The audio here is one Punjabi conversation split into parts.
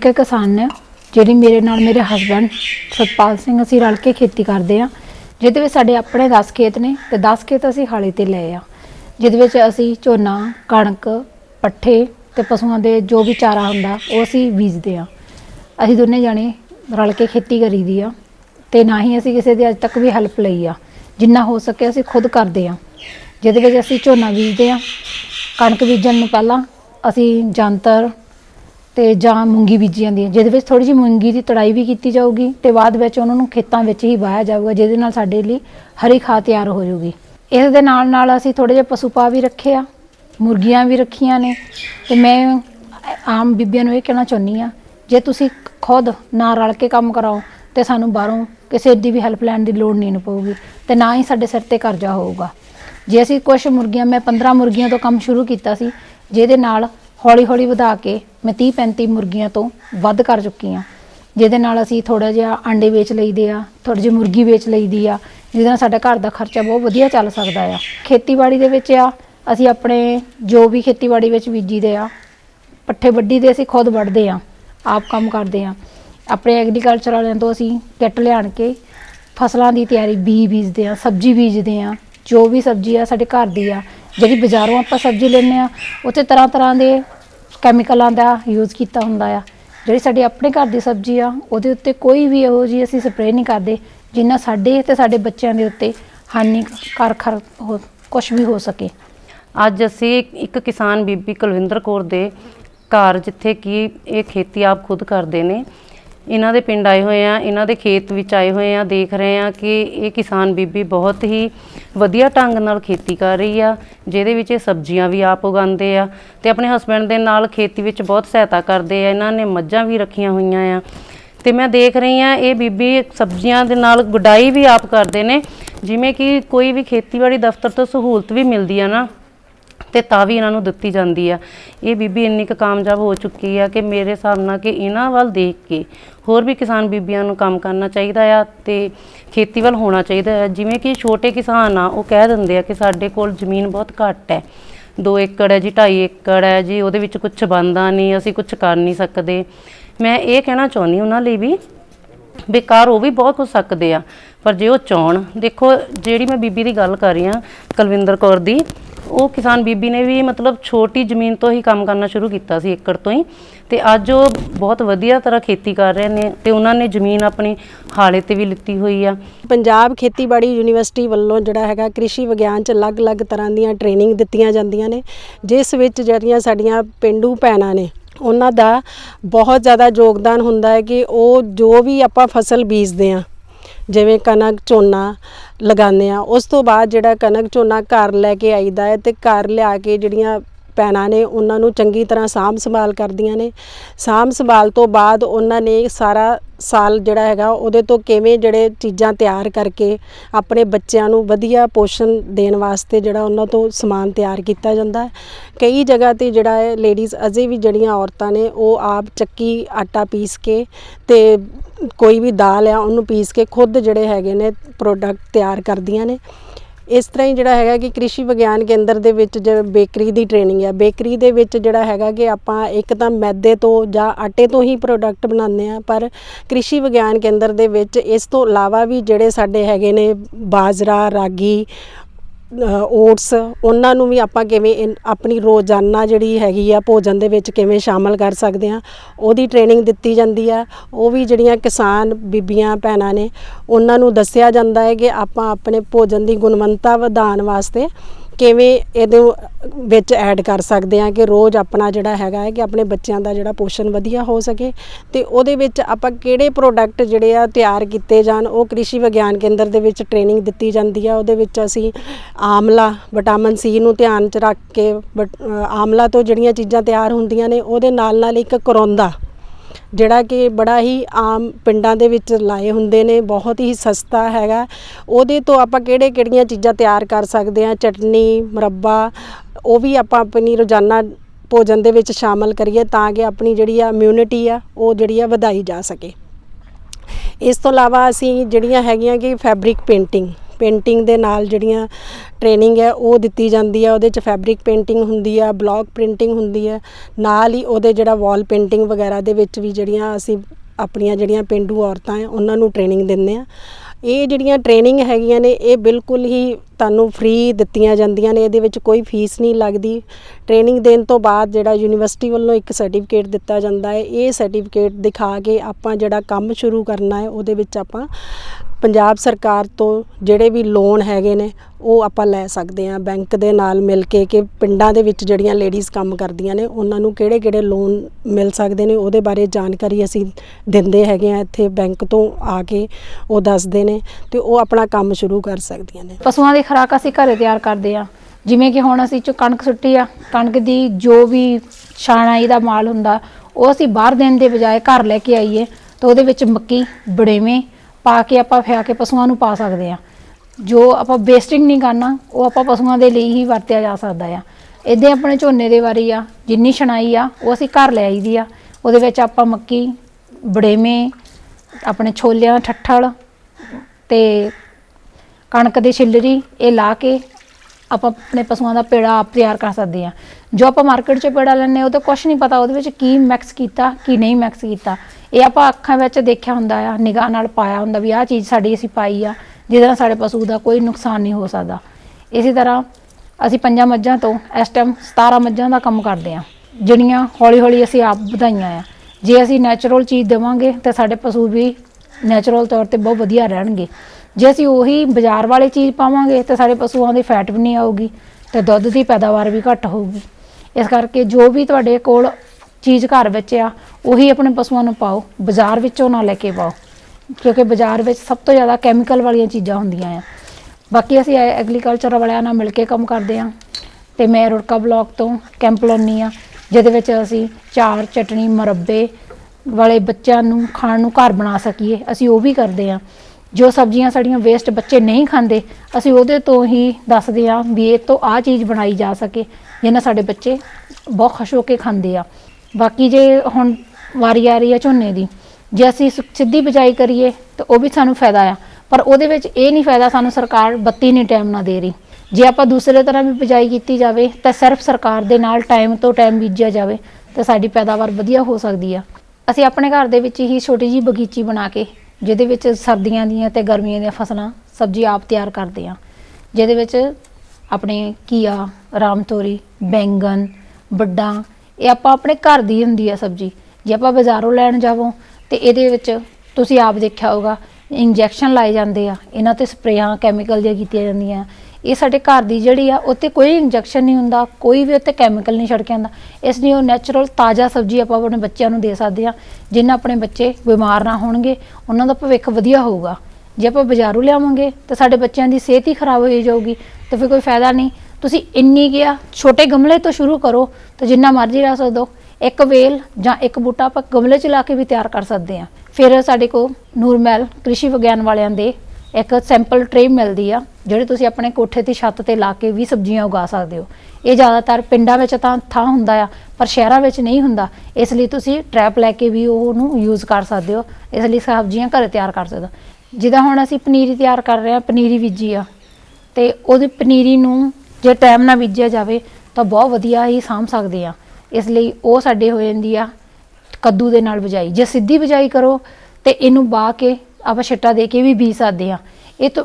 ਇੱਕ ਕਿਸਾਨ ਹੈ ਜਿਹੜੀ ਮੇਰੇ ਨਾਲ ਮੇਰੇ ਹਸਬੰਡ ਸਤਪਾਲ ਸਿੰਘ, ਅਸੀਂ ਰਲ ਕੇ ਖੇਤੀ ਕਰਦੇ ਆ। ਜਿਹਦੇ ਵਿੱਚ ਸਾਡੇ ਆਪਣੇ 10 ਖੇਤ ਨੇ ਤੇ 10 ਖੇਤ ਅਸੀਂ ਹਾਲੇ ਤੇ ਲਏ ਆ। ਜਿਹਦੇ ਵਿੱਚ ਅਸੀਂ ਝੋਨਾ, ਕਣਕ, ਪੱਠੇ ਤੇ ਪਸ਼ੂਆਂ ਦੇ ਜੋ ਵੀ ਚਾਰਾ ਹੁੰਦਾ, ਉਹ ਅਸੀਂ ਬੀਜਦੇ ਆ। ਅਸੀਂ ਦੋਨੇ ਜਾਣੇ ਰਲ ਕੇ ਖੇਤੀ ਕਰੀਦੀ ਆ ਤੇ ਨਾ ਹੀ ਅਸੀਂ ਕਿਸੇ ਦੀ ਅੱਜ ਤੱਕ ਵੀ ਹੈਲਪ ਲਈ ਆ। ਜਿੰਨਾ ਹੋ ਸਕੇ ਅਸੀਂ ਖੁਦ ਕਰਦੇ ਆ। ਜਿਹਦੇ ਵਿੱਚ ਅਸੀਂ ਝੋਨਾ ਬੀਜਦੇ ਆ, ਕਣਕ ਬੀਜਣ ਨੂੰ ਪਹਿਲਾਂ ਅਸੀਂ ਜੰਤਰ ਤੇ ਜਾਂ ਮੂੰਗੀ ਬੀਜੀ ਜਾਂਦੀ ਹੈ ਜਿਹਦੇ ਵਿੱਚ ਥੋੜੀ ਜਿਹੀ ਮੂੰਗੀ ਦੀ ਤੜਾਈ ਵੀ ਕੀਤੀ ਜਾਊਗੀ ਤੇ ਬਾਅਦ ਵਿੱਚ ਉਹਨਾਂ ਨੂੰ ਖੇਤਾਂ ਵਿੱਚ ਹੀ ਵਾਹਿਆ ਜਾਊਗਾ, ਜਿਹਦੇ ਨਾਲ ਸਾਡੇ ਲਈ ਹਰੀ ਖਾਦ ਤਿਆਰ ਹੋ ਜਾਊਗੀ। ਇਸ ਦੇ ਨਾਲ ਨਾਲ ਅਸੀਂ ਥੋੜੇ ਜਿਹੇ ਪਸ਼ੂ ਪਾ ਵੀ ਰੱਖੇ ਆ, ਮੁਰਗੀਆਂ ਵੀ ਰੱਖੀਆਂ ਨੇ, ਤੇ ਮੈਂ ਆਮ ਬੀਬੀਆਂ ਨੂੰ ਇਹ ਕਹਿਣਾ ਚਾਹੁੰਦੀ ਆ ਜੇ ਤੁਸੀਂ ਖੁਦ ਨਾ ਰਲ ਕੇ ਕੰਮ ਕਰਾਓ, ਤੇ ਸਾਨੂੰ ਬਾਹਰੋਂ ਕਿਸੇ ਦੀ ਵੀ ਹੈਲਪ ਲੈਣ ਦੀ ਲੋੜ ਨਹੀਂ ਪਊਗੀ, ਤੇ ਨਾ ਹੀ ਸਾਡੇ ਸਿਰ ਤੇ ਕਰਜ਼ਾ ਹੋਊਗਾ। ਜੇ ਅਸੀਂ ਕੁਝ ਮੁਰਗੀਆਂ, ਮੈਂ 15 ਮੁਰਗੀਆਂ ਤੋਂ ਕੰਮ ਸ਼ੁਰੂ ਕੀਤਾ ਸੀ, ਜਿਹਦੇ ਨਾਲ ਹੌਲੀ ਹੌਲੀ ਵਧਾ ਕੇ ਮੈਂ 30 35 ਮੁਰਗੀਆਂ ਤੋਂ ਵੱਧ ਕਰ ਚੁੱਕੀ ਹਾਂ। ਜਿਹਦੇ ਨਾਲ ਅਸੀਂ ਥੋੜਾ ਜਿਹਾ ਆਂਡੇ ਵੇਚ ਲਈਦੇ ਆ ਥੋੜੀ ਜਿਹੀ ਮੁਰਗੀ ਵੇਚ ਲਈਦੀ ਆ, ਜਿਹਦੇ ਨਾਲ ਸਾਡਾ ਘਰ ਦਾ ਖਰਚਾ ਬਹੁਤ ਵਧੀਆ ਚੱਲ ਸਕਦਾ ਆ। ਖੇਤੀਬਾੜੀ ਦੇ ਵਿੱਚ ਆ, ਅਸੀਂ ਆਪਣੇ ਜੋ ਵੀ ਖੇਤੀਬਾੜੀ ਵਿੱਚ ਬੀਜੀਦੇ ਆ, ਪੱਠੇ ਵੱਢੀ ਦੇ ਅਸੀਂ ਖੁਦ ਵੱਢਦੇ ਆ, ਆਪ ਕੰਮ ਕਰਦੇ ਆ। ਆਪਣੇ ਐਗਰੀਕਲਚਰ ਵਾਲਿਆਂ ਤੋਂ ਅਸੀਂ ਕਿੱਟ ਲਿਆਣ ਕੇ ਫਸਲਾਂ ਦੀ ਤਿਆਰੀ ਬੀ ਬੀਜਦੇ ਆ, ਸਬਜ਼ੀ ਬੀਜਦੇ ਆ, ਜੋ ਵੀ ਸਬਜ਼ੀ ਆ ਸਾਡੇ ਘਰ ਦੀ ਆ ਜਿਹੜੀ ਬਾਜ਼ਾਰੋਂ ਆਪਾਂ ਸਬਜ਼ੀ ਲੈਂਦੇ ਆ ਉੱਥੇ ਤਰ੍ਹਾਂ ਤਰ੍ਹਾਂ ਦੇ ਕੈਮੀਕਲਾਂ ਦਾ ਯੂਜ਼ ਕੀਤਾ ਹੁੰਦਾ ਆ। ਜਿਹੜੀ ਸਾਡੀ ਆਪਣੇ ਘਰ ਦੀ ਸਬਜ਼ੀ ਆ, ਉਹਦੇ ਉੱਤੇ ਕੋਈ ਵੀ ਇਹੋ ਜਿਹੀ ਅਸੀਂ ਸਪਰੇਅ ਨਹੀਂ ਕਰਦੇ, ਜਿੰਨਾ ਸਾਡੇ ਤੇ ਸਾਡੇ ਬੱਚਿਆਂ ਦੇ ਉੱਤੇ ਹਾਨੀਕਾਰਕ ਕੁਝ ਵੀ ਹੋ ਸਕੇ। ਅੱਜ ਅਸੀਂ ਇੱਕ ਕਿਸਾਨ ਬੀਬੀ ਕੁਲਵਿੰਦਰ ਕੌਰ ਦੇ ਘਰ, ਜਿੱਥੇ ਕਿ ਇਹ ਖੇਤੀ ਆਪ ਖੁਦ ਕਰਦੇ ਨੇ ਇਹਨਾਂ ਦੇ ਪਿੰਡ ਆਏ ਹੋਏ ਆ, ਇਹਨਾਂ ਦੇ ਖੇਤ ਵਿੱਚ ਆਏ ਹੋਏ ਆ, ਦੇਖ ਰਹੇ ਆ ਕਿ ਇਹ ਕਿਸਾਨ ਬੀਬੀ ਬਹੁਤ ਹੀ ਵਧੀਆ ਢੰਗ ਨਾਲ ਖੇਤੀ ਕਰ ਰਹੀ ਆ, ਜਿਹਦੇ ਵਿੱਚ ਇਹ ਸਬਜ਼ੀਆਂ ਵੀ ਆਪ ਉਗਾਉਂਦੇ ਆ ਤੇ ਆਪਣੇ ਹਸਬੰਡ ਦੇ ਨਾਲ ਖੇਤੀ ਵਿੱਚ ਬਹੁਤ ਸਹਾਇਤਾ ਕਰਦੇ ਆ, ਇਹਨਾਂ ਨੇ ਮੱਝਾਂ ਵੀ ਰੱਖੀਆਂ ਹੋਈਆਂ ਆ। ਤੇ ਮੈਂ ਦੇਖ ਰਹੀ ਆ, ਇਹ ਬੀਬੀ ਸਬਜ਼ੀਆਂ ਦੇ ਨਾਲ ਗੁਡਾਈ ਵੀ ਆਪ ਕਰਦੇ ਨੇ, ਜਿਵੇਂ ਕਿ ਕੋਈ ਵੀ ਖੇਤੀਬਾੜੀ ਦਫ਼ਤਰ ਤੋਂ ਸਹੂਲਤ ਵੀ ਮਿਲਦੀ ਆ ਨਾ। ਤੇ ਤਾਂ ਵੀ ਇਹਨਾਂ ਨੂੰ ਦਿੱਤੀ ਜਾਂਦੀ ਆ। ਇਹ ਬੀਬੀ ਇੰਨੀ ਕੁ ਕਾਮਯਾਬ ਹੋ ਚੁੱਕੀ ਆ ਕਿ ਮੇਰੇ ਹਿਸਾਬ ਨਾਲ ਕਿ ਇਹਨਾਂ ਵੱਲ ਦੇਖ ਕੇ ਹੋਰ ਵੀ ਕਿਸਾਨ ਬੀਬੀਆਂ ਨੂੰ ਕੰਮ ਕਰਨਾ ਚਾਹੀਦਾ ਆ ਤੇ ਖੇਤੀ ਵੱਲ ਹੋਣਾ ਚਾਹੀਦਾ ਆ। ਜਿਵੇਂ ਕਿ ਛੋਟੇ ਕਿਸਾਨ ਆ, ਉਹ ਕਹਿ ਦਿੰਦੇ ਆ ਕਿ ਸਾਡੇ ਕੋਲ ਜ਼ਮੀਨ ਬਹੁਤ ਘੱਟ ਹੈ। 2 ਏਕੜ ਹੈ ਜੀ 2.5 ਏਕੜ ਹੈ ਜੀ, ਉਹਦੇ ਵਿੱਚ ਕੁਝ ਬਣਦਾ ਨਹੀਂ, ਅਸੀਂ ਕੁਝ ਕਰ ਨਹੀਂ ਸਕਦੇ। ਮੈਂ ਇਹ ਕਹਿਣਾ ਚਾਹੁੰਦੀ ਉਹਨਾਂ ਲਈ ਵੀ ਬੇਕਾਰ ਉਹ ਵੀ ਬਹੁਤ ਕੁਝ ਸਕਦੇ ਆ, ਪਰ ਜੇ ਉਹ ਚਾਹਣ ਦੇਖੋ ਜਿਹੜੀ ਮੈਂ ਬੀਬੀ ਦੀ ਗੱਲ ਕਰ ਰਹੀ ਆ ਕੁਲਵਿੰਦਰ ਕੌਰ ਦੀ ਉਹ ਕਿਸਾਨ ਬੀਬੀ ਨੇ ਵੀ ਮਤਲਬ ਛੋਟੀ ਜ਼ਮੀਨ ਤੋਂ ਹੀ ਕੰਮ ਕਰਨਾ ਸ਼ੁਰੂ ਕੀਤਾ ਸੀ ਏਕੜ ਤੋਂ ਹੀ। ਤੇ ਅੱਜ ਉਹ ਬਹੁਤ ਵਧੀਆ ਤਰ੍ਹਾਂ ਖੇਤੀ ਕਰ ਰਹੇ ਨੇ ਤੇ ਉਹਨਾਂ ਨੇ ਜ਼ਮੀਨ ਆਪਣੀ ਹਾਲੇ ਤੇ ਵੀ ਲਿੱਤੀ ਹੋਈ ਆ। ਪੰਜਾਬ ਖੇਤੀਬਾੜੀ ਯੂਨੀਵਰਸਿਟੀ ਵੱਲੋਂ ਜਿਹੜਾ ਹੈਗਾ ਕ੍ਰਿਸ਼ੀ ਵਿਗਿਆਨ ਚ ਅਲੱਗ-ਅਲੱਗ ਤਰ੍ਹਾਂ ਦੀਆਂ ਟ੍ਰੇਨਿੰਗ ਦਿੱਤੀਆਂ ਜਾਂਦੀਆਂ ਨੇ, ਜਿਸ ਵਿੱਚ ਜਿਹੜੀਆਂ ਸਾਡੀਆਂ ਪਿੰਡੂ ਭੈਣਾਂ ਨੇ, ਉਹਨਾਂ ਦਾ ਬਹੁਤ ਜ਼ਿਆਦਾ ਯੋਗਦਾਨ ਹੁੰਦਾ ਹੈ ਕਿ ਉਹ ਜੋ ਵੀ ਆਪਾਂ ਫਸਲ ਬੀਜਦੇ ਆ ਜਿਵੇਂ ਕਣਕ ਝੋਨਾ ਲਗਾਉਂਦੇ ਆ ਉਸ ਤੋਂ ਬਾਅਦ ਜਿਹੜਾ ਕਣਕ ਝੋਨਾ ਘਰ ਲੈ ਕੇ ਆਈਦਾ ਹੈ ਤੇ ਘਰ ਲਿਆ ਕੇ ਜਿਹੜੀਆਂ ਭੈਣਾਂ ਨੇ ਉਹਨਾਂ ਨੂੰ ਚੰਗੀ ਤਰ੍ਹਾਂ ਸਾਂਭ ਸੰਭਾਲ ਕਰਦੀਆਂ ਨੇ। ਸਾਂਭ ਸੰਭਾਲ ਤੋਂ ਬਾਅਦ ਉਹਨਾਂ ਨੇ ਸਾਰਾ ਸਾਲ ਜਿਹੜਾ ਹੈਗਾ ਉਹਦੇ ਤੋਂ ਕਿਵੇਂ ਜਿਹੜੇ ਚੀਜ਼ਾਂ ਤਿਆਰ ਕਰਕੇ ਆਪਣੇ ਬੱਚਿਆਂ ਨੂੰ ਵਧੀਆ ਪੋਸ਼ਣ ਦੇਣ ਵਾਸਤੇ ਜਿਹੜਾ ਉਹਨਾਂ ਤੋਂ ਸਮਾਨ ਤਿਆਰ ਕੀਤਾ ਜਾਂਦਾ ਹੈ। ਕਈ ਜਗ੍ਹਾ ਤੇ ਜਿਹੜਾ ਹੈ ਲੇਡੀਜ਼ ਅਜੇ ਵੀ ਜਿਹੜੀਆਂ ਔਰਤਾਂ ਨੇ ਉਹ ਆਪ ਚੱਕੀ ਆਟਾ ਪੀਸ ਕੇ ਤੇ ਕੋਈ ਵੀ ਦਾਲ ਆ ਉਹਨੂੰ ਪੀਸ ਕੇ ਖੁਦ ਜਿਹੜੇ ਹੈਗੇ ਨੇ ਪ੍ਰੋਡਕਟ ਤਿਆਰ ਕਰਦੀਆਂ ਨੇ। ਇਸ ਤਰ੍ਹਾਂ ਹੀ ਜਿਹੜਾ ਹੈਗਾ ਕਿ ਕ੍ਰਿਸ਼ੀ ਵਿਗਿਆਨ ਕੇਂਦਰ ਦੇ ਵਿੱਚ ਜਿਹੜਾ ਬੇਕਰੀ ਦੀ ਟ੍ਰੇਨਿੰਗ ਹੈ ਬੇਕਰੀ ਦੇ ਵਿੱਚ ਜਿਹੜਾ ਹੈਗਾ ਕਿ ਆਪਾਂ ਇੱਕ ਤਾਂ ਮੈਦੇ ਤੋਂ ਜਾਂ ਆਟੇ ਤੋਂ ਹੀ ਪ੍ਰੋਡਕਟ ਬਣਾਉਂਦੇ ਆ ਪਰ ਕ੍ਰਿਸ਼ੀ ਵਿਗਿਆਨ ਕੇਂਦਰ ਦੇ ਵਿੱਚ ਇਸ ਤੋਂ ਇਲਾਵਾ ਵੀ ਜਿਹੜੇ ਸਾਡੇ ਹੈਗੇ ਨੇ ਬਾਜਰਾ, ਰਾਗੀ ਓਟਸ, ਉਹਨਾਂ ਨੂੰ ਵੀ ਆਪਾਂ ਕਿਵੇਂ ਇਨ- ਆਪਣੀ ਰੋਜ਼ਾਨਾ ਜਿਹੜੀ ਹੈਗੀ ਆ ਭੋਜਨ ਦੇ ਵਿੱਚ ਕਿਵੇਂ ਸ਼ਾਮਲ ਕਰ ਸਕਦੇ ਆ ਉਹਦੀ ਟ੍ਰੇਨਿੰਗ ਦਿੱਤੀ ਜਾਂਦੀ ਆ। ਉਹ ਵੀ ਜਿਹੜੀਆਂ ਕਿਸਾਨ ਬੀਬੀਆਂ, ਭੈਣਾਂ ਨੇ, ਉਹਨਾਂ ਨੂੰ ਦੱਸਿਆ ਜਾਂਦਾ ਹੈ ਕਿ ਆਪਾਂ ਆਪਣੇ ਭੋਜਨ ਦੀ ਗੁਣਵੱਤਾ ਵਧਾਉਣ ਵਾਸਤੇ ਕਿਵੇਂ ਇਹਦੇ ਵਿੱਚ ਐਡ ਕਰ ਸਕਦੇ ਆ ਕਿ ਰੋਜ਼ ਆਪਣਾ ਜਿਹੜਾ ਹੈਗਾ ਹੈ ਕਿ ਆਪਣੇ ਬੱਚਿਆਂ ਦਾ ਜਿਹੜਾ ਪੋਸ਼ਣ ਵਧੀਆ ਹੋ ਸਕੇ ਤੇ ਉਹਦੇ ਵਿੱਚ ਆਪਾਂ ਕਿਹੜੇ ਪ੍ਰੋਡਕਟ ਜਿਹੜੇ ਆ ਤਿਆਰ ਕੀਤੇ ਜਾਣ, ਉਹ ਕ੍ਰਿਸ਼ੀ ਵਿਗਿਆਨ ਕੇਂਦਰ ਦੇ ਵਿੱਚ ਟ੍ਰੇਨਿੰਗ ਦਿੱਤੀ ਜਾਂਦੀ ਆ, ਉਹਦੇ ਵਿੱਚ ਅਸੀਂ ਆਮਲਾ ਵਿਟਾਮਿਨ ਸੀ ਨੂੰ ਧਿਆਨ ਚ ਰੱਖ ਕੇ ਵਟ- ਆਮਲਾ ਤੋਂ ਜਿਹੜੀਆਂ ਚੀਜ਼ਾਂ ਤਿਆਰ ਹੁੰਦੀਆਂ ਨੇ, ਉਹਦੇ ਨਾਲ ਨਾਲ ਇੱਕ ਕਰੌਂਦਾ ਜਿਹੜਾ ਕਿ ਬੜਾ ਹੀ ਆਮ ਪਿੰਡਾਂ ਦੇ ਵਿੱਚ ਲਾਏ ਹੁੰਦੇ ਨੇ, ਬਹੁਤ ਹੀ ਸਸਤਾ ਹੈਗਾ। ਉਹਦੇ ਤੋਂ ਆਪਾਂ ਕਿਹੜੇ ਕਿਹੜੀਆਂ ਚੀਜ਼ਾਂ ਤਿਆਰ ਕਰ ਸਕਦੇ ਆ ਚਟਨੀ, ਮੁਰੱਬਾ, ਉਹ ਵੀ ਆਪਾਂ ਆਪਣੀ ਰੋਜ਼ਾਨਾ ਭੋਜਨ ਦੇ ਵਿੱਚ ਸ਼ਾਮਲ ਕਰੀਏ ਤਾਂ ਕਿ ਆਪਣੀ ਜਿਹੜੀ ਆ ਇਮਿਊਨਿਟੀ ਆ, ਉਹ ਜਿਹੜੀ ਆ ਵਧਾਈ ਜਾ ਸਕੇ। ਇਸ ਤੋਂ ਇਲਾਵਾ ਅਸੀਂ ਜਿਹੜੀਆਂ ਹੈਗੀਆਂ ਕਿ ਫੈਬਰਿਕ ਪੇਂਟਿੰਗ ਪੇਂਟਿੰਗ ਦੇ ਨਾਲ ਜਿਹੜੀਆਂ ਟ੍ਰੇਨਿੰਗ ਹੈ ਉਹ ਦਿੱਤੀ ਜਾਂਦੀ ਹੈ, ਉਹਦੇ ਚ ਫੈਬਰਿਕ ਪੇਂਟਿੰਗ ਹੁੰਦੀ ਆ, ਬਲੌਕ ਪ੍ਰਿੰਟਿੰਗ ਹੁੰਦੀ ਹੈ, ਨਾਲ ਹੀ ਉਹਦੇ ਜਿਹੜਾ ਵਾਲ ਪੇਂਟਿੰਗ ਵਗੈਰਾ ਦੇ ਵਿੱਚ ਵੀ ਜਿਹੜੀਆਂ ਅਸੀਂ ਆਪਣੀਆਂ ਜਿਹੜੀਆਂ ਪਿੰਡੂ ਔਰਤਾਂ ਹੈ, ਉਹਨਾਂ ਨੂੰ ਟ੍ਰੇਨਿੰਗ ਦਿੰਦੇ ਆ ਇਹ ਜਿਹੜੀਆਂ ਟ੍ਰੇਨਿੰਗ ਹੈਗੀਆਂ ਨੇ, ਇਹ ਬਿਲਕੁਲ ਹੀ ਤੁਹਾਨੂੰ ਫ੍ਰੀ ਦਿੱਤੀਆਂ ਜਾਂਦੀਆਂ ਨੇ, ਇਹਦੇ ਵਿੱਚ ਕੋਈ ਫੀਸ ਨਹੀਂ ਲੱਗਦੀ। ਟ੍ਰੇਨਿੰਗ ਦੇਣ ਤੋਂ ਬਾਅਦ ਜਿਹੜਾ ਯੂਨੀਵਰਸਿਟੀ ਵੱਲੋਂ ਇੱਕ ਸਰਟੀਫਿਕੇਟ ਦਿੱਤਾ ਜਾਂਦਾ ਹੈ, ਇਹ ਸਰਟੀਫਿਕੇਟ ਦਿਖਾ ਕੇ ਆਪਾਂ ਜਿਹੜਾ ਕੰਮ ਸ਼ੁਰੂ ਕਰਨਾ ਹੈ, ਉਹਦੇ ਵਿੱਚ ਆਪਾਂ ਪੰਜਾਬ ਸਰਕਾਰ ਤੋਂ ਜਿਹੜੇ ਵੀ ਲੋਨ ਹੈਗੇ ਨੇ, ਉਹ ਆਪਾਂ ਲੈ ਸਕਦੇ ਹਾਂ। ਬੈਂਕ ਦੇ ਨਾਲ ਮਿਲ ਕੇ ਕਿ ਪਿੰਡਾਂ ਦੇ ਵਿੱਚ ਜਿਹੜੀਆਂ ਲੇਡੀਜ਼ ਕੰਮ ਕਰਦੀਆਂ ਨੇ, ਉਹਨਾਂ ਨੂੰ ਕਿਹੜੇ ਕਿਹੜੇ ਲੋਨ ਮਿਲ ਸਕਦੇ ਨੇ, ਉਹਦੇ ਬਾਰੇ ਜਾਣਕਾਰੀ ਅਸੀਂ ਦਿੰਦੇ ਹੈਗੇ ਆ ਇੱਥੇ ਬੈਂਕ ਤੋਂ ਆ ਕੇ ਉਹ ਦੱਸਦੇ ਨੇ ਤੇ ਉਹ ਆਪਣਾ ਕੰਮ ਸ਼ੁਰੂ ਕਰ ਸਕਦੀਆਂ ਨੇ। ਪਸ਼ੂਆਂ ਦੇ ਖੁਰਾਕ ਅਸੀਂ ਘਰੇ ਤਿਆਰ ਕਰਦੇ ਆ ਜਿਵੇਂ ਕਿ ਹੁਣ ਅਸੀਂ ਚ, ਕਣਕ ਸੁੱਟੀ ਆ, ਕਣਕ ਦੀ ਜੋ ਵੀ ਛਾਣਾਈ ਦਾ ਮਾਲ ਹੁੰਦਾ, ਉਹ ਅਸੀਂ ਬਾਹਰ ਦੇਣ ਦੇ ਬਜਾਏ ਘਰ ਲੈ ਕੇ ਆਈਏ ਤਾਂ ਉਹਦੇ ਵਿੱਚ ਮੱਕੀ, ਬੜੇਵੇਂ ਪਾ ਕੇ ਆਪਾਂ ਫਿਆ ਕੇ ਪਸ਼ੂਆਂ ਨੂੰ ਪਾ ਸਕਦੇ ਆ ਜੋ ਆਪਾਂ ਵੇਸਟਿੰਗ ਨਹੀਂ ਕਰਨਾ, ਉਹ ਆਪਾਂ ਪਸ਼ੂਆਂ ਦੇ ਲਈ ਹੀ ਵਰਤਿਆ ਜਾ ਸਕਦਾ ਆ। ਇਦਾਂ ਆਪਣੇ ਝੋਨੇ ਦੇ ਵਾਰੀ ਆ, ਜਿੰਨੀ ਛਣਾਈ ਆ, ਉਹ ਅਸੀਂ ਘਰ ਲੈ ਆਈਦੀ ਆ। ਉਹਦੇ ਵਿੱਚ ਆਪਾਂ ਮੱਕੀ, ਬੜੇਵੇਂ, ਆਪਣੇ ਛੋਲਿਆਂ ਦਾ ਠੱਠਲ ਤੇ ਕਣਕ ਦੀ ਛਿੱਲਰੀ ਇਹ ਲਾ ਕੇ ਆਪਾਂ ਆਪਣੇ ਪਸ਼ੂਆਂ ਦਾ ਪੇੜਾ ਆਪ ਤਿਆਰ ਕਰ ਸਕਦੇ ਆ ਜੋ ਆਪਾਂ ਮਾਰਕੀਟ 'ਚ ਪੇੜਾ ਲੈਂਦੇ ਉਹ ਤਾਂ ਕੁਝ ਨਹੀਂ ਪਤਾ ਉਹਦੇ ਵਿੱਚ ਕੀ ਮਿਕਸ ਕੀਤਾ, ਕੀ ਨਹੀਂ ਮਿਕਸ ਕੀਤਾ। ਇਹ ਆਪਾਂ ਅੱਖਾਂ ਵਿੱਚ ਦੇਖਿਆ ਹੁੰਦਾ ਆ, ਨਿਗਾਹ ਨਾਲ ਪਾਇਆ ਹੁੰਦਾ ਵੀ ਆਹ ਚੀਜ਼ ਸਾਡੀ ਅਸੀਂ ਪਾਈ ਆ, ਜਿਹਦੇ ਨਾਲ ਸਾਡੇ ਪਸ਼ੂ ਦਾ ਕੋਈ ਨੁਕਸਾਨ ਨਹੀਂ ਹੋ ਸਕਦਾ। ਇਸੇ ਤਰ੍ਹਾਂ ਅਸੀਂ ਪੰਜਾਂ ਮੱਝਾਂ ਤੋਂ ਇਸ ਟਾਈਮ 17 ਮੱਝਾਂ ਦਾ ਕੰਮ ਕਰਦੇ ਆ ਜਿਹੜੀਆਂ ਹੌਲੀ ਹੌਲੀ ਅਸੀਂ ਆਪ ਵਧਾਈਆਂ ਆ। ਜੇ ਅਸੀਂ ਨੈਚੁਰਲ ਚੀਜ਼ ਦੇਵਾਂਗੇ, ਤਾਂ ਸਾਡੇ ਪਸ਼ੂ ਵੀ ਨੈਚੁਰਲ ਤੌਰ ਤੇ ਬਹੁਤ ਵਧੀਆ ਰਹਿਣਗੇ। ਜੇ ਅਸੀਂ ਉਹੀ ਬਾਜ਼ਾਰ ਵਾਲੀ ਚੀਜ਼ ਪਾਵਾਂਗੇ, ਤਾਂ ਸਾਡੇ ਪਸ਼ੂਆਂ ਦੀ ਫੈਟ ਵੀ ਨਹੀਂ ਆਊਗੀ ਤੇ ਦੁੱਧ ਦੀ ਪੈਦਾਵਾਰ ਵੀ ਘੱਟ ਹੋਊਗੀ। ਇਸ ਕਰਕੇ ਜੋ ਵੀ ਤੁਹਾਡੇ ਕੋਲ ਚੀਜ਼ ਘਰ ਵਿੱਚ ਆ, ਉਹੀ ਆਪਣੇ ਪਸ਼ੂਆਂ ਨੂੰ ਪਾਓ, ਬਾਜ਼ਾਰ ਵਿੱਚੋਂ ਨਾ ਲੈ ਕੇ ਪਾਓ, ਕਿਉਂਕਿ ਬਾਜ਼ਾਰ ਵਿੱਚ ਸਭ ਤੋਂ ਜ਼ਿਆਦਾ ਕੈਮੀਕਲ ਵਾਲੀਆਂ ਚੀਜ਼ਾਂ ਹੁੰਦੀਆਂ ਆ। ਬਾਕੀ ਅਸੀਂ ਐਗਰੀਕਲਚਰ ਵਾਲਿਆਂ ਨਾਲ ਮਿਲ ਕੇ ਕੰਮ ਕਰਦੇ ਆ ਤੇ ਮੈਂ ਰੁੜਕਾ ਬਲਾਕ ਤੋਂ ਕੈਂਪ ਲਾਉਂਦੀ ਆ, ਜਿਹਦੇ ਵਿੱਚ ਅਸੀਂ ਚਾਰ ਚਟਣੀ, ਮੁਰੱਬੇ ਵਾਲੇ ਬੱਚਿਆਂ ਨੂੰ, ਖਾਣ ਨੂੰ ਘਰ ਬਣਾ ਸਕੀਏ, ਅਸੀਂ ਉਹ ਵੀ ਕਰਦੇ ਆ ਜੋ ਸਬਜ਼ੀਆਂ ਸਾਡੀਆਂ ਵੇਸਟ ਬੱਚੇ ਨਹੀਂ ਖਾਂਦੇ, ਅਸੀਂ ਉਹਦੇ ਤੋਂ ਹੀ ਦੱਸਦੇ ਆ ਵੀ ਇਹ ਤੋਂ ਆ ਚੀਜ਼ ਬਣਾਈ ਜਾ ਸਕੇ ਜਿਹਨਾਂ ਸਾਡੇ ਬੱਚੇ ਬਹੁਤ ਖੁਸ਼ ਹੋ ਕੇ ਖਾਂਦੇ ਆ। ਬਾਕੀ ਜੇ ਹੁਣ ਵਾਰੀ ਆ ਰਹੀ ਆ ਝੋਨੇ ਦੀ, ਜੇ ਅਸੀਂ ਸੁ- ਸਿੱਧੀ ਬਿਜਾਈ ਕਰੀਏ ਤਾਂ ਉਹ ਵੀ ਸਾਨੂੰ ਫਾਇਦਾ ਆ, ਪਰ ਉਹਦੇ ਵਿੱਚ ਇਹ ਨਹੀਂ ਫਾਇਦਾ ਸਾਨੂੰ ਸਰਕਾਰ ਬੱਤੀ ਨਹੀਂ ਟਾਈਮ ਨਾਲ ਦੇ ਰਹੀ। ਜੇ ਆਪਾਂ ਦੂਸਰੇ ਤਰ੍ਹਾਂ ਵੀ ਬਿਜਾਈ ਕੀਤੀ ਜਾਵੇ ਤਾਂ ਸਿਰਫ ਸਰਕਾਰ ਦੇ ਨਾਲ ਟਾਈਮ ਤੋਂ ਟਾਈਮ ਬੀਜਿਆ ਜਾਵੇ ਤਾਂ ਸਾਡੀ ਪੈਦਾਵਾਰ ਵਧੀਆ ਹੋ ਸਕਦੀ ਆ। ਅਸੀਂ ਆਪਣੇ ਘਰ ਦੇ ਵਿੱਚ ਹੀ ਛੋਟੀ ਜੀ ਬਗੀਚੀ ਬਣਾ ਕੇ ਜਿਹਦੇ ਵਿੱਚ ਸਰਦੀਆਂ ਦੀਆਂ ਤੇ ਗਰਮੀਆਂ ਦੀਆਂ ਫਸਲਾਂ ਸਬਜ਼ੀ ਆਪ ਤਿਆਰ ਕਰਦੇ ਆ। ਜਿਹਦੇ ਵਿੱਚ ਆਪਣੇ ਕੀਆ ਰਾਮਤੋਰੀ ਬੈਂਗਨ ਵੱਡਾ, ਇਹ ਆਪਾਂ ਆਪਣੇ ਘਰ ਦੀ ਹੁੰਦੀ ਆ ਸਬਜ਼ੀ। ਜੇ ਆਪਾਂ ਬਾਜ਼ਾਰੋਂ ਲੈਣ ਜਾਵੋ ਤੇ ਇਹਦੇ ਵਿੱਚ ਤੁਸੀਂ ਆਪ ਦੇਖਿਆ ਹੋਗਾ ਇੰਜੈਕਸ਼ਨ ਲਾਏ ਜਾਂਦੇ ਆ। ਇਹਨਾਂ ਤੇ ਸਪਰੇਆਂ ਕੈਮੀਕਲ ਦੀਆਂ ਕੀਤੀਆਂ ਜਾਂਦੀਆਂ। ਇਹ ਸਾਡੇ ਘਰ ਦੀ ਜਿਹੜੀ ਆ, ਉੱਤੇ ਕੋਈ ਇੰਜੈਕਸ਼ਨ ਨਹੀਂ ਹੁੰਦਾ, ਕੋਈ ਵੀ ਉੱਤੇ ਕੈਮੀਕਲ ਨਹੀਂ ਛੜਕ ਕੇ ਆਉਂਦਾ ਇਸ ਲਈ ਉਹ ਨੈਚੁਰਲ ਤਾਜ਼ਾ ਸਬਜ਼ੀ ਆਪਾਂ ਆਪਣੇ ਬੱਚਿਆਂ ਨੂੰ ਦੇ ਸਕਦੇ ਆ ਜਿੰਨਾ ਆਪਣੇ ਬੱਚੇ ਬਿਮਾਰ ਨਾ ਹੋਣਗੇ, ਉਹਨਾਂ ਦਾ ਭਵਿੱਖ ਵਧੀਆ ਹੋਊਗਾ। ਜੇ ਆਪਾਂ ਬਾਜ਼ਾਰੋਂ ਲਿਆਵਾਂਗੇ, ਤਾਂ ਸਾਡੇ ਬੱਚਿਆਂ ਦੀ ਸਿਹਤ ਹੀ ਖਰਾਬ ਹੋਈ ਜਾਊਗੀ, ਤਾਂ ਫਿਰ ਕੋਈ ਫਾਇਦਾ ਨਹੀਂ। ਤੁਸੀਂ ਇੰਨੀ ਗਿਆ ਛੋਟੇ ਗਮਲੇ ਤੋਂ ਸ਼ੁਰੂ ਕਰੋ, ਤਾਂ ਜਿੰਨਾ ਮਰਜ਼ੀ ਲਾ ਸਕਦੇ ਹੋ। ਇੱਕ ਵੇਲ ਜਾਂ ਇੱਕ ਬੂਟਾ ਆਪਾਂ ਗਮਲੇ 'ਚ ਲਾ ਕੇ ਵੀ ਤਿਆਰ ਕਰ ਸਕਦੇ ਆ ਫਿਰ ਸਾਡੇ ਕੋਲ ਨੂਰਮਹਿਲ ਕ੍ਰਿਸ਼ੀ ਵਿਗਿਆਨ ਵਾਲਿਆਂ ਦੇ ਇੱਕ ਸੈਂਪਲ ਟ੍ਰੇ ਮਿਲਦੀ ਆ, ਜਿਹੜੇ ਤੁਸੀਂ ਆਪਣੇ ਕੋਠੇ ਦੀ ਛੱਤ ਤੇ ਲਾ ਕੇ ਵੀ ਸਬਜ਼ੀਆਂ ਉਗਾ ਸਕਦੇ ਹੋ। ਇਹ ਜ਼ਿਆਦਾਤਰ ਪਿੰਡਾਂ ਵਿੱਚ ਤਾਂ ਥਾਂ ਹੁੰਦਾ ਆ, ਪਰ ਸ਼ਹਿਰਾਂ ਵਿੱਚ ਨਹੀਂ ਹੁੰਦਾ। ਇਸ ਲਈ ਤੁਸੀਂ ਟ੍ਰੈਪ ਲੈ ਕੇ ਵੀ ਉਹਨੂੰ ਯੂਜ਼ ਕਰ ਸਕਦੇ ਹੋ। ਇਸ ਲਈ ਸਬਜ਼ੀਆਂ ਘਰੇ ਤਿਆਰ ਕਰ ਸਕਦੇ ਹੋ। ਜਿੱਦਾਂ ਹੁਣ ਅਸੀਂ ਪਨੀਰੀ ਤਿਆਰ ਕਰ ਰਹੇ ਹਾਂ, ਪਨੀਰੀ ਬੀਜੀ ਆ, ਤੇ ਉਹਦੀ ਪਨੀਰੀ ਨੂੰ ਜੇ ਟਾਈਮ ਨਾਲ ਬੀਜਿਆ ਜਾਵੇ, ਤਾਂ ਬਹੁਤ ਵਧੀਆ ਹੀ ਸਾਂਭ ਸਕਦੇ ਆ। ਇਸ ਲਈ ਉਹ ਸਾਡੇ ਹੋ ਜਾਂਦੀ ਆ ਕੱਦੂ ਦੇ ਨਾਲ ਬਜਾਈ। ਜੇ ਸਿੱਧੀ ਬਜਾਈ ਕਰੋ, ਤੇ ਇਹਨੂੰ ਬਾਹ ਕੇ ਆਪਾਂ ਛਿੱਟਾ ਦੇ ਕੇ ਵੀ ਬੀਜ ਸਕਦੇ ਆ ਇਹ ਤੋਂ